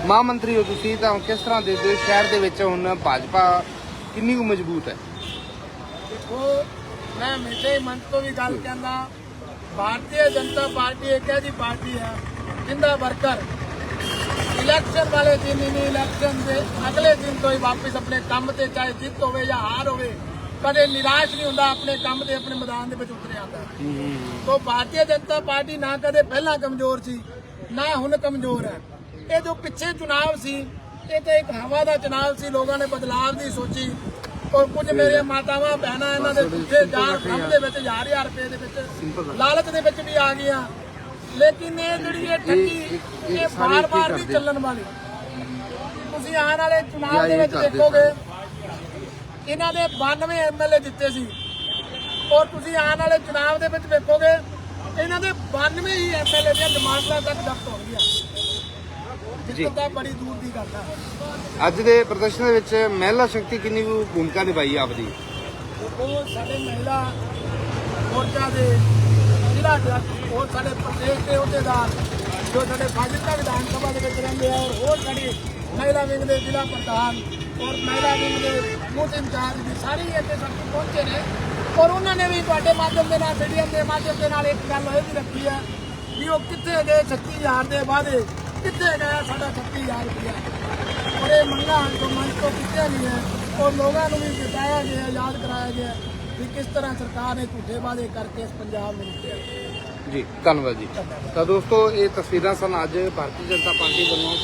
D: ਮਹਾਂਮੰਤਰੀ ਮੰਤਰੀ ਹੋ ਤੁਸੀਂ ਤਾਂ ਕਿਸ ਤਰ੍ਹਾਂ ਦੇ ਦਿਓ ਸ਼ਹਿਰ ਦੇ ਵਿੱਚ ਹੁਣ ਭਾਜਪਾ ਕਿੰਨੀ ਕੁ ਮਜ਼ਬੂਤ ਹੈ?
G: ਦੇਖੋ ਮੈਂ ਹੀ ਮੰਚ ਤੋਂ ਵੀ ਗੱਲ ਕਹਿੰਦਾ ਭਾਰਤੀ ਜਨਤਾ ਪਾਰਟੀ ਇੱਕ ਐਸੀ ਪਾਰਟੀ ਹੈ ਜਿੰਦਾ ਵਰਕਰ ਇਲੈਕਸ਼ਨ ਵਾਲੇ ਦਿਨ ਹੀ ਨਹੀਂ ਇਲੈਕਸ਼ਨ ਦੇ ਅਗਲੇ ਦਿਨ ਤੋਂ ਹੀ ਵਾਪਸ ਆਪਣੇ ਕੰਮ ਤੇ ਚਾਹੇ ਜਿੱਤ ਹੋਵੇ ਜਾਂ ਹਾਰ ਹੋਵੇ ਕਦੇ ਨਿਰਾਸ਼ ਨਹੀਂ ਹੁੰਦਾ, ਆਪਣੇ ਕੰਮ ਤੇ, ਆਪਣੇ ਮੈਦਾਨ ਦੇ ਵਿੱਚ ਉਤਰ ਆਉਂਦਾ ਤੋ ਭਾਰਤੀ ਜਨਤਾ ਪਾਰਟੀ ਨਾ ਕਦੇ ਪਹਿਲਾਂ ਕਮਜ਼ੋਰ ਸੀ, ਨਾ ਹੁਣ ਕਮਜ਼ੋਰ ਹੈ। ਇਹ ਜੋ ਪਿੱਛੇ ਚੁਣਾਵ ਸੀ, ਇਹ ਤਾਂ ਇੱਕ ਹਵਾ ਦਾ ਚੁਣਾਵ ਸੀ, ਲੋਕਾਂ ਨੇ ਬਦਲਾਵ ਦੀ ਸੋਚੀ। ਔਰ ਕੁਝ ਮੇਰੇ ਮਾਤਾਵਾਂ, ਭੈਣਾਂ ਇਹਨਾਂ ਦੇ ਪਿੱਛੇ ਜਾਣ ਕੰਮ ਦੇ ਵਿੱਚ ਹਜ਼ਾਰ ਹਜ਼ਾਰ ਰੁਪਏ ਦੇ ਵਿੱਚ ਲਾਲਚ ਦੇ ਵਿੱਚ ਵੀ ਆ ਗਈਆਂ। ਲੇਕਿਨ ਇਹ ਜਿਹੜੀ ਇਹ ਠੱਗੀ, ਇਹ ਬਾਰ-ਬਾਰ ਨਹੀਂ ਚੱਲਣ ਵਾਲੀ। ਤੁਸੀਂ ਆਉਣ ਵਾਲੇ ਚੁਣਾਵ ਦੇ ਵਿੱਚ ਦੇਖੋਗੇ ਇਹਨਾਂ ਦੇ 92 ਐਮਐਲਏ ਜਿੱਤੇ ਸੀ। ਔਰ ਤੁਸੀਂ ਆਉਣ ਵਾਲੇ ਚੁਣਾਵ ਦੇ ਵਿੱਚ ਵੇਖੋਗੇ ਇਹਨਾਂ ਦੇ 92 ਹੀ ਐਮਐਲਏ ਦੀਆਂ ਜ਼ਮਾਨਤਾਂ ਤੱਕ ਜ਼ਬਤ ਹੋਣਗੀਆਂ ਦਿੱਕਤ ਤਾਂ ਬੜੀ ਦੂਰ ਦੀ ਗੱਲ ਹੈ
D: ਅੱਜ ਦੇ ਪ੍ਰਦਰਸ਼ਨ ਦੇ ਵਿੱਚ ਮਹਿਲਾ ਸ਼ਕਤੀ ਕਿੰਨੀ ਭੂਮਿਕਾ ਨਿਭਾਈ ਆਪਦੀ?
G: ਉਹ ਸਾਡੇ ਮਹਿਲਾ ਮੋਰਚਾ ਦੇ ਜ਼ਿਲ੍ਹਾ ਉਹ ਸਾਡੇ ਪ੍ਰਦੇਸ਼ ਦੇ ਅਹੁਦੇਦਾਰ ਜੋ ਸਾਡੇ ਫਾਜ਼ਿਲਕਾ ਵਿਧਾਨ ਸਭਾ ਦੇ ਵਿੱਚ ਰਹਿੰਦੇ ਆ ਔਰ ਹੋਰ ਸਾਡੇ ਮਹਿਲਾ ਵਿੰਗ ਦੇ ਜ਼ਿਲ੍ਹਾ ਪ੍ਰਧਾਨ ਔਰ ਮਹਿਲਾ ਵਿੰਗ ਦੇ ਮੁੱਖ ਇੰਚਾਰਜ ਵੀ ਸਾਰੇ ਹੀ ਇੱਥੇ ਸਭ ਪਹੁੰਚੇ ਨੇ। ਔਰ ਉਹਨਾਂ ਨੇ ਵੀ ਤੁਹਾਡੇ ਮਾਧਿਅਮ ਦੇ ਨਾਲ ਮੀਡੀਅਮ ਦੇ ਮਾਧਿਅਮ ਦੇ ਨਾਲ ਇੱਕ ਗੱਲ ਇਹ ਵੀ ਰੱਖੀ ਹੈ ਵੀ ਉਹ ਕਿੱਥੇ ਗਏ 36000 ਦੇ ਵਾਅਦੇ। ਕਿੱਥੇ ਗਿਆ ਸਾਡਾ 36000 ਰੁਪਇਆ? ਔਰ ਇਹ ਮੰਗਾਂ ਜੋ ਮੰਚ ਤੋਂ ਕੀਤੀਆਂ ਗਈਆਂ। ਔਰ ਲੋਕਾਂ ਨੂੰ ਵੀ ਬਤਾਇਆ ਗਿਆ, ਯਾਦ ਕਰਾਇਆ ਗਿਆ ਵੀ ਕਿਸ ਤਰ੍ਹਾਂ ਸਰਕਾਰ ਨੇ ਝੂਠੇ ਵਾਅਦੇ ਕਰਕੇ ਇਸ ਪੰਜਾਬ ਨੂੰ ਲੁੱਟਿਆ।
D: ਜੀ, ਧੰਨਵਾਦ ਜੀ। ਤਾਂ ਦੋਸਤੋ, ਇਹ ਤਸਵੀਰਾਂ ਸਨ ਅੱਜ ਭਾਰਤੀ ਜਨਤਾ ਪਾਰਟੀ ਵੱਲੋਂ